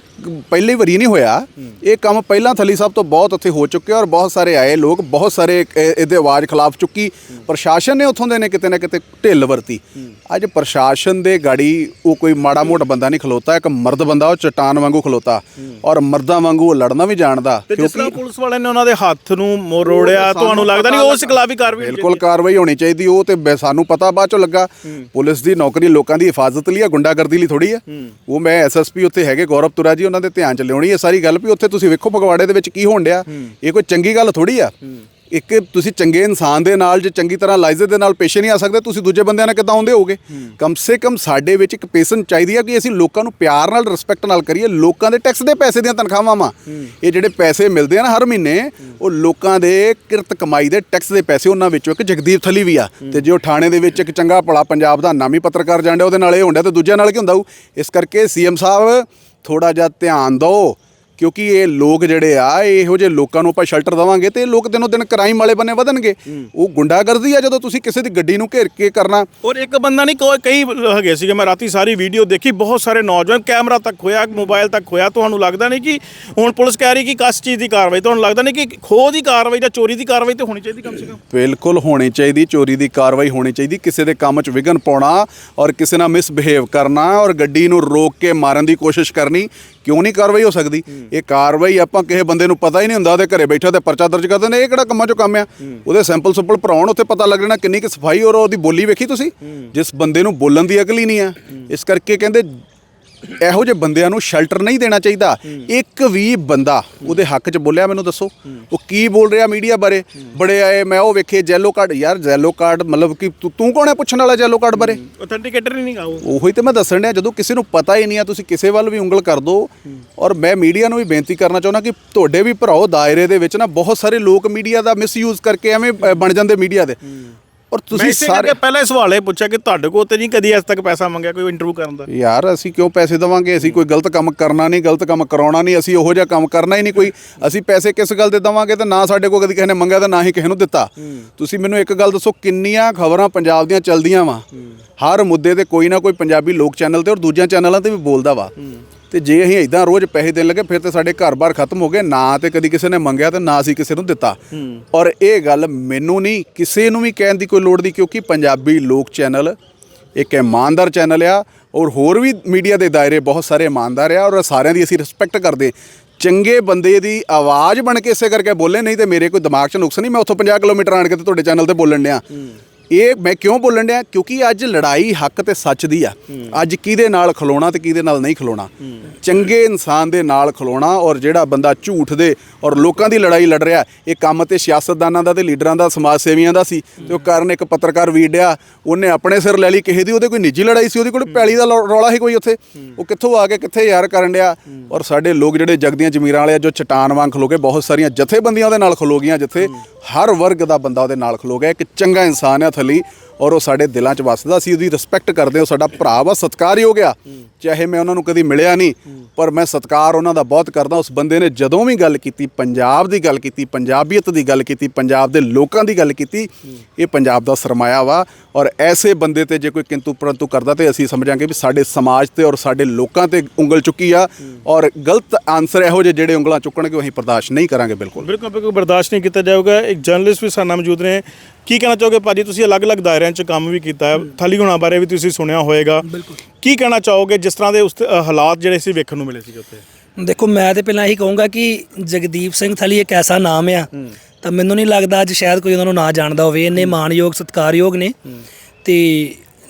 S1: ਪਹਿਲੀ ਵਾਰੀ ਨਹੀਂ ਹੋਇਆ ਇਹ ਕੰਮ ਪਹਿਲਾਂ ਥਲੀ ਸਾਹਿਬ ਤੋਂ ਬਹੁਤ ਉੱਥੇ ਹੋ ਚੁੱਕਿਆ ਔਰ ਬਹੁਤ ਸਾਰੇ ਆਏ ਲੋਕ ਬਹੁਤ ਸਾਰੇ ਇਹ- ਇਹਦੇ ਆਵਾਜ਼ ਖਿਲਾਫ ਚੁੱਕੀ। ਪ੍ਰਸ਼ਾਸਨ ਨੇ ਉੱਥੋਂ ਦੇ ਨੇ ਕਿਤੇ ਨਾ ਕਿਤੇ ਢਿੱਲ ਵਰਤੀ। ਅੱਜ ਪ੍ਰਸ਼ਾਸਨ ਦੇ ਗਾੜੀ ਉਹ ਕੋਈ ਮਾੜਾ ਮੋਟਾ ਬੰਦਾ ਨਹੀਂ ਖਲੋਤਾ ਇੱਕ ਮਰਦ ਬੰਦਾ ਉਹ ਚਟਾਨ ਵਾਂਗੂ ਖਲੋਤਾ। ਔਰ ਮਰਦਾਂ ਵਾਂਗੂ ਉਹ ਲੜਨਾ ਵੀ ਜਾਣਦਾ
S3: ਤਰ੍ਹਾਂ ਪੁਲਿਸ ਵਾਲਿਆਂ ਨੇ ਉਹਨਾਂ ਦੇ ਹੱਥ ਨੂੰ ਮੋੜਿਆ ਤੁਹਾਨੂੰ ਲੱਗਦਾ ਨਹੀਂ ਉਸ ਖਿਲਾਫੀ ਕਾਰਵਾਈ ਹੋਣੀ
S1: ਬਿਲਕੁਲ ਕਾਰਵਾਈ ਹੋਣੀ ਚਾਹੀਦੀ ਉਹ ਤੇ ਬੈ- ਸਾਨੂੰ ਪਤਾ ਬਾਅਦ ਚੋਂ ਲੱਗਾ। ਪੁਲਿਸ ਦੀ ਨੌਕਰੀ ਲੋਕਾਂ ਦੀ ਹਿਫਾਜ਼ਤ ਲਈ ਆ ਗੁੰਡਾਗਰਦੀ ਲਈ ਥੋੜੀ ਆ। ਉਹ ਮੈਂ ਐਸਐਸਪੀ ਉੱਥੇ ਹੈਗੇ ਗੌਰਵ ਤੁਰਾ ਜੀ ਉਹਨਾਂ ਦੇ ਧਿਆਨ ਚ ਲਿਆਉਣੀ ਇਹ ਸਾਰੀ ਗੱਲ ਵੀ। ਉੱਥੇ ਤੁਸੀਂ ਵੇਖੋ ਫਗਵਾੜੇ ਦੇ ਵਿੱਚ ਕੀ ਹੋਣ ਡਿਆ। ਇਹ ਕੋਈ ਚੰਗੀ ਗੱਲ ਥੋੜੀ ਆ। ਇੱਕ ਤੁਸੀਂ ਚੰਗੇ ਇਨਸਾਨ ਦੇ ਨਾਲ ਜੇ ਚੰਗੀ ਤਰ੍ਹਾਂ ਲਾਇਜ਼ਤ ਦੇ ਨਾਲ ਪੇਸ਼ ਨਹੀਂ ਆ ਸਕਦੇ ਤੁਸੀਂ ਦੂਜੇ ਬੰਦਿਆਂ ਨਾਲ ਕਿੱਦਾਂ ਆਉਂਦੇ ਹੋਗੇ? ਕਮ ਸੇ ਕਮ ਸਾਡੇ ਵਿੱਚ ਇੱਕ ਪੇਸ਼ਨ ਚਾਹੀਦੀ ਆ ਕਿ ਅਸੀਂ ਲੋਕਾਂ ਨੂੰ ਪਿਆਰ ਨਾਲ ਰਿਸਪੈਕਟ ਨਾਲ ਕਰੀਏ ਲੋਕਾਂ ਦੇ ਟੈਕਸ ਦੇ ਪੈਸੇ ਦੀਆਂ ਤਨਖਾਹਾਂ ਵਾ। ਇਹ ਜਿਹੜੇ ਪੈਸੇ ਮਿਲਦੇ ਆ ਨਾ ਹਰ ਮਹੀਨੇ ਉਹ ਲੋਕਾਂ ਦੇ ਕਿਰਤ ਕਮਾਈ ਦੇ ਟੈਕਸ ਦੇ ਪੈਸੇ ਉਹਨਾਂ ਵਿੱਚੋਂ ਇੱਕ ਜਗਦੀਪ ਥਲੀ ਵੀ ਆ। ਤੇ ਜੇ ਉਹ ਥਾਣੇ ਦੇ ਵਿੱਚ ਇੱਕ ਚੰਗਾ ਭਲਾ ਪੰਜਾਬ ਦਾ ਨਾਮੀ ਪੱਤਰਕਾਰ ਜਾਂਦੇ ਉਹਦੇ ਨਾਲ ਇਹ ਹੁੰਦਾ ਤੇ ਦੂਜਿਆਂ ਨਾਲ ਕੀ ਹੁੰਦਾ ਇਸ ਕਰਕੇ ਸੀਐਮ ਸਾਹਿਬ ਥੋੜਾ ਜਿਹਾ ਧਿਆਨ ਦਿਓ। ਕਿਉਂਕਿ ਇਹ ਲੋਕ ਜਿਹੜੇ ਆ ਇਹੋ ਜਿਹੇ ਲੋਕਾਂ ਨੂੰ ਆਪਾਂ ਸ਼ੈਲਟਰ ਦਵਾਂਗੇ ਤੇ ਇਹ ਲੋਕ ਦਿਨੋਂ ਦਿਨ ਕ੍ਰਾਈਮ ਵਾਲੇ ਬੰਨੇ ਵਧਣਗੇ। ਉਹ ਗੁੰਡਾਗਰਦੀ ਆ ਜਦੋਂ ਤੁਸੀਂ ਕਿਸੇ ਦੀ ਗੱਡੀ ਨੂੰ ਘੇਰ ਕੇ ਕਰਨਾ।
S3: ਔਰ ਇੱਕ ਬੰਦਾ ਨਹੀਂ ਕੋਈ ਕਈ ਹੈਗੇ ਸੀਗੇ ਮੈਂ ਰਾਤੀ ਸਾਰੀ ਵੀਡੀਓ ਦੇਖੀ ਬਹੁਤ ਸਾਰੇ ਨੌਜਵਾਨ ਕੈਮਰਾ ਤੱਕ ਹੋਇਆ ਮੋਬਾਈਲ ਤੱਕ ਹੋਇਆ ਤੁਹਾਨੂੰ ਲੱਗਦਾ ਨਹੀਂ ਕਿ ਹੁਣ ਪੁਲਿਸ ਕਹਿ ਰਹੀ ਕਿ ਕਿਸ ਚੀਜ਼ ਦੀ ਕਾਰਵਾਈ ਤੁਹਾਨੂੰ ਲੱਗਦਾ ਨਹੀਂ ਕਿ ਖੋਹ ਦੀ ਕਾਰਵਾਈ ਜਾਂ ਚੋਰੀ ਦੀ ਕਾਰਵਾਈ ਤੇ ਹੋਣੀ ਚਾਹੀਦੀ ਕਮ ਸੇ ਕਮ?
S1: ਬਿਲਕੁਲ ਹੋਣੀ ਚਾਹੀਦੀ ਚੋਰੀ ਦੀ ਕਾਰਵਾਈ ਹੋਣੀ ਚਾਹੀਦੀ ਕਿਸੇ ਦੇ ਕੰਮ 'ਚ ਵਿਘਨ ਪਾਉਣਾ ਔਰ ਕਿਸੇ ਨਾਲ ਮਿਸਬਿਹੇਵ ਕਰਨਾ ਔਰ ਗੱਡੀ ਨੂੰ ਰੋਕ ਕੇ ਮਾਰਨ ਦੀ ਕੋਸ਼ਿਸ਼ ਕਰਨੀ ਕਿਉਂ ਨਹੀਂ ਕਾਰਵਾਈ ਹੋ ਸਕਦੀ? ਇਹ ਕਾਰਵਾਈ ਆਪਾਂ ਕਿਸੇ ਬੰਦੇ ਨੂੰ ਪਤਾ ਹੀ ਨਹੀਂ ਹੁੰਦਾ ਉਹਦੇ ਘਰੇ ਬੈਠਾ ਤੇ ਪਰਚਾ ਦਰਜ ਕਰ ਦਿੰਦੇ ਇਹ ਕਿਹੜਾ ਕੰਮਾਂ 'ਚੋਂ ਕੰਮ ਆ? ਉਹਦੇ ਸੈਂਪਲ ਸੁਪਲ ਭਰਾਉਣ ਉੱਥੇ ਪਤਾ ਲੱਗ ਜਾਣਾ ਕਿੰਨੀ ਕਿ ਸਫ਼ਾਈ ਔਰ ਉਹਦੀ ਬੋਲੀ ਵੇਖੀ ਤੁਸੀਂ? ਜਿਸ ਬੰਦੇ ਨੂੰ ਬੋਲਣ ਦੀ ਅਕਲ ਹੀ ਨਹੀਂ ਆ। ਇਸ ਕਰਕੇ ਕਹਿੰਦੇ ਇਹੋ ਜਿਹੇ ਬੰਦਿਆਂ ਨੂੰ ਸ਼ੈਲਟਰ ਨਹੀਂ ਦੇਣਾ ਚਾਹੀਦਾ। ਇੱਕ ਵੀ ਬੰਦਾ ਉਹਦੇ ਹੱਕ 'ਚ ਬੋਲਿਆ ਮੈਨੂੰ ਦੱਸੋ। ਉਹ ਕੀ ਬੋਲ ਰਿਹਾ ਮੀਡੀਆ ਬਾਰੇ? ਬੜੇ ਆਏ ਮੈਂ ਉਹ ਵੇਖੇ ਜੈਲੋ ਕਾਰਡ ਯਾਰ ਜੈਲੋ ਕਾਰਡ ਮਤਲਬ ਕਿ ਤੂੰ ਤੂੰ ਕੌਣ ਹੈ ਪੁੱਛਣ ਵਾਲਾ ਜੈਲੋ ਕਾਰਡ ਬਾਰੇ?
S3: ਆਥੈਂਟੀਕੇਟਰ ਹੀ ਨਹੀਂ ਗਾਓ
S1: ਉਹੀ। ਤੇ ਮੈਂ ਦੱਸਣ ਡਿਆ ਜਦੋਂ ਕਿਸੇ ਨੂੰ ਪਤਾ ਹੀ ਨਹੀਂ ਆ ਤੁਸੀਂ ਕਿਸੇ ਵੱਲ ਵੀ ਉਂਗਲ ਕਰ ਦੋ। ਔਰ ਮੈਂ ਮੀਡੀਆ ਨੂੰ ਵੀ ਬੇਨਤੀ ਕਰਨਾ ਚਾਹੁੰਦਾ ਕਿ ਤੁਹਾਡੇ ਵੀ ਭਰਾਓ ਦਾਇਰੇ ਦੇ ਵਿੱਚ ਨਾ ਬਹੁਤ ਸਾਰੇ ਲੋਕ ਮੀਡੀਆ ਦਾ ਮਿਸਯੂਜ਼ ਕਰਕੇ ਐਵੇਂ ਬਣ ਜਾਂਦੇ ਮੀਡੀਆ ਦੇ। ਔਰ ਤੁਸੀਂ ਸਾਰੇ
S3: ਪਹਿਲਾਂ ਇਹ ਸਵਾਲ ਇਹ ਪੁੱਛਿਆ ਕਿ ਤੁਹਾਡੇ ਕੋਲ ਤੇ ਨਹੀਂ ਕਦੀ ਅੱਜ ਤੱਕ ਪੈਸਾ ਮੰਗਿਆ ਕੋਈ ਇੰਟਰਵਿਊ ਕਰਨ ਦਾ?
S1: ਯਾਰ ਅਸੀਂ ਕਿਉਂ ਪੈਸੇ ਦੇਵਾਂਗੇ? ਅਸੀਂ ਕੋਈ ਗਲਤ ਕੰਮ ਕਰਨਾ ਨਹੀਂ ਗਲਤ ਕੰਮ ਕਰਾਉਣਾ ਨਹੀਂ ਅਸੀਂ ਉਹੋ ਜਿਹਾ ਕੰਮ ਕਰਨਾ ਹੀ ਨਹੀਂ ਕੋਈ। ਅਸੀਂ ਪੈਸੇ ਕਿਸ ਗੱਲ ਦੇ ਦੇਵਾਂਗੇ ਤੇ ਨਾ ਸਾਡੇ ਕੋਲ ਕਦੀ ਕਿਸੇ ਨੇ ਮੰਗਿਆ ਤੇ ਨਾ ਹੀ ਕਿਸੇ ਨੂੰ ਦਿੱਤਾ। ਤੁਸੀਂ ਮੈਨੂੰ ਇੱਕ ਗੱਲ ਦੱਸੋ ਕਿੰਨੀਆਂ ਖਬਰਾਂ ਪੰਜਾਬ ਦੀਆਂ ਚੱਲਦੀਆਂ ਵਾ? ਹਰ ਮੁੱਦੇ ਤੇ ਕੋਈ ਨਾ ਕੋਈ ਪੰਜਾਬੀ ਲੋਕ ਚੈਨਲ ਤੇ ਔਰ ਦੂਜਿਆਂ ਚੈਨਲਾਂ ਤੇ ਵੀ ਬੋਲਦਾ ਵਾ। ਤੇ ਜੇ ਅਸੀਂ ਇਦਾਂ ਰੋਜ਼ ਪੈਸੇ ਦੇਣ ਲੱਗੇ ਫਿਰ ਤੇ ਸਾਡੇ ਘਰ-ਬਾਰ ਖਤਮ ਹੋ ਗਏ ਨਾ ਤੇ ਕਦੀ ਕਿਸੇ ਨੇ ਮੰਗਿਆ ਤੇ ਨਾ ਅਸੀਂ ਕਿਸੇ ਨੂੰ ਦਿੱਤਾ। ਔਰ ਇਹ ਗੱਲ ਮੈਨੂੰ ਨਹੀਂ ਕਿਸੇ ਨੂੰ ਵੀ ਕਹਿਣ ਦੀ ਕੋਈ ਲੋੜ ਨਹੀਂ ਕਿਉਂਕਿ ਪੰਜਾਬੀ ਲੋਕ ਚੈਨਲ ਇੱਕ ਇਮਾਨਦਾਰ ਚੈਨਲ ਆ ਔਰ ਹੋਰ ਵੀ ਮੀਡੀਆ ਦੇ ਦਾਇਰੇ ਬਹੁਤ ਸਾਰੇ ਇਮਾਨਦਾਰ ਆ ਔਰ ਸਾਰਿਆਂ ਦੀ ਅਸੀਂ ਰਿਸਪੈਕਟ ਕਰਦੇ। ਚੰਗੇ ਬੰਦੇ ਦੀ ਆਵਾਜ਼ ਬਣ ਕੇ ਇਸੇ ਕਰਕੇ ਬੋਲੇ ਨਹੀਂ ਤੇ ਮੇਰੇ ਕੋਈ ਦਿਮਾਗ 'ਚ ਨੁਕਸ ਨਹੀਂ ਮੈਂ ਉੱਥੋਂ 50 ਕਿਲੋਮੀਟਰ ਆਣ ਕੇ ਤੇ ਤੁਹਾਡੇ ਚੈਨਲ ਤੇ ਬੋਲਣ ਡਿਆ। ਇਹ ਮੈਂ ਕਿਉਂ ਬੋਲਣ ਡਿਆ? ਕਿਉਂਕਿ ਅੱਜ ਲੜਾਈ ਹੱਕ ਤੇ ਸੱਚ ਦੀ ਆ। ਅੱਜ ਕਿਹਦੇ ਨਾਲ ਖਲੋਣਾ ਤੇ ਕਿਹਦੇ ਨਾਲ ਨਹੀਂ ਖਲੋਣਾ? ਚੰਗੇ ਇਨਸਾਨ ਦੇ ਨਾਲ ਖਲੋਣਾ ਔਰ ਜਿਹੜਾ ਬੰਦਾ ਝੂਠ ਦੇ ਔਰ ਲੋਕਾਂ ਦੀ ਲੜਾਈ ਲੜ ਰਿਹਾ, ਇਹ ਕੰਮ ਤੇ ਸਿਆਸਤਦਾਨਾਂ ਦਾ ਤੇ ਲੀਡਰਾਂ ਦਾ ਸਮਾਜ ਸੇਵੀਆਂ ਦਾ ਸੀ ਤੇ ਉਹ ਕਾਰਨ ਇੱਕ ਪੱਤਰਕਾਰ ਵੀਡਿਆ ਉਹਨੇ ਆਪਣੇ ਸਿਰ ਲੈ ਲਈ, ਕਿਸੇ ਦੀ ਉਹਦੇ ਕੋਈ ਨਿੱਜੀ ਲੜਾਈ ਸੀ, ਉਹਦੇ ਕੋਲ ਪੈਲੀ ਦਾ ਲੌ- ਰੌਲਾ ਸੀ ਕੋਈ ਉੱਥੇ। ਉਹ ਕਿੱਥੋਂ ਆ ਕੇ ਕਿੱਥੇ ਯਾਰ ਕਰਨ ਡਿਆ? ਔਰ ਸਾਡੇ ਲੋਕ ਜਿਹੜੇ ਜਗਦੀਆਂ ਜ਼ਮੀਰਾਂ ਵਾਲੇ ਆ, ਜੋ ਚਟਾਨ ਵਾਂਗ ਖਲੋ ਕੇ ਬਹੁਤ ਸਾਰੀਆਂ ਜਥੇਬੰਦੀਆਂ ਉਹਦੇ ਨਾਲ ਖਲੋ ਗਈਆਂ ਜਿੱਥੇ ਹਰ ਵਰਗ ਦਾ ਬੰਦਾ ਉਹਦੇ ਨਾਲ ਖਲੋ ਗਿਆ, ਇੱਕ ਚੰਗਾ ਇਨਸਾਨ ਆ ਥਲੀ ਔਰ ਉਹ ਸਾਡੇ ਦਿਲਾਂ 'ਚ ਵੱਸਦਾ ਸੀ, ਉਹਦੀ ਰਿਸਪੈਕਟ ਕਰਦੇ ਹਾਂ ਉਹ ਸਾਡਾ ਭਰਾ ਵਾ, ਸਤਿਕਾਰਯੋਗ ਆ। ਚਾਹੇ ਮੈਂ ਉਹਨਾਂ ਨੂੰ ਕਦੀ ਮਿਲਿਆ ਨਹੀਂ, ਪਰ ਮੈਂ ਸਤਿਕਾਰ ਉਹਨਾਂ ਦਾ ਬਹੁਤ ਕਰਦਾ, ਉਸ ਬੰਦੇ ਨੇ ਜਦੋਂ ਵੀ ਗੱਲ ਕੀਤੀ, ਪੰਜਾਬ ਦੀ ਗੱਲ ਕੀਤੀ, ਪੰਜਾਬੀਅਤ ਦੀ ਗੱਲ ਕੀਤੀ, ਪੰਜਾਬ ਦੇ ਲੋਕਾਂ ਦੀ ਗੱਲ ਕੀਤੀ, ਇਹ ਪੰਜਾਬ ਦਾ ਸਰਮਾਇਆ ਵਾ। ਔਰ ਐਸੇ ਬੰਦੇ ਤੇ ਜੇ ਕੋਈ ਕਿੰਤੂ ਪਰੰਤੂ ਕਰਦਾ ਤੇ ਅਸੀਂ ਸਮਝਾਂਗੇ ਵੀ ਸਾਡੇ ਸਮਾਜ ਤੇ ਔਰ ਸਾਡੇ ਲੋਕਾਂ ਤੇ ਉਂਗਲ ਚੁੱਕੀ ਆ। ਔਰ ਗਲਤ ਆਨਸਰ ਇਹੋ ਜਿਹੇ ਜਿਹੜੇ ਉਂਗਲਾਂ ਚੁੱਕਣਗੇ, ਉਹ ਅਸੀਂ ਬਰਦਾਸ਼ਤ ਨਹੀਂ ਕਰਾਂਗੇ, ਬਿਲਕੁਲ।
S3: ਬਿਲਕੁਲ ਬਿਲਕੁਲ ਬਰਦਾਸ਼ਤ ਨਹੀਂ ਕੀਤਾ ਜਾਊਗਾ। ਇੱਕ ਜਰਨਲਿਸਟ ਵੀ ਸਾਡੇ ਨਾਲ ਮੌਜੂਦ ਨੇ। ਕੀ ਕਹਿਣਾ ਚਾਹੋਗੇ ਭਾਜੀ? ਤੁਸੀਂ ਅਲੱਗ-ਅਲੱਗ ਦਾਇਰਿਆਂ 'ਚ ਕੰਮ ਵੀ ਕੀਤਾ ਹੈ। ਥਲੀ ਗੁਣਾ ਬਾਰੇ ਵੀ ਤੁਸੀਂ ਸੁਣਿਆ ਹੋਵੇਗਾ। ਕੀ ਕਹਿਣਾ ਚਾਹੋਗੇ ਜਿਸ ਤਰ੍ਹਾਂ ਦੇ ਉਸ ਹਾਲਾਤ ਜਿਹੜੇ ਸੀ ਵੇਖਣ ਨੂੰ ਮਿਲੇ ਸੀ ਉੱਥੇ?
S4: ਦੇਖੋ ਮੈਂ ਤੇ ਪਹਿਲਾਂ ਇਹੀ ਕਹੂੰਗਾ ਕਿ ਜਗਦੀਪ ਸਿੰਘ ਥਲੀ ਇੱਕ ਐਸਾ ਨਾਮ ਆ। ਤਾਂ ਮੈਨੂੰ ਨਹੀਂ ਲੱਗਦਾ ਅੱਜ ਸ਼ਾਇਦ ਕੋਈ ਉਹਨਾਂ ਨੂੰ ਨਾ ਜਾਣਦਾ ਹੋਵੇ। ਇੰਨੇ ਮਾਣਯੋਗ ਸਤਿਕਾਰਯੋਗ ਨੇ। ਤੇ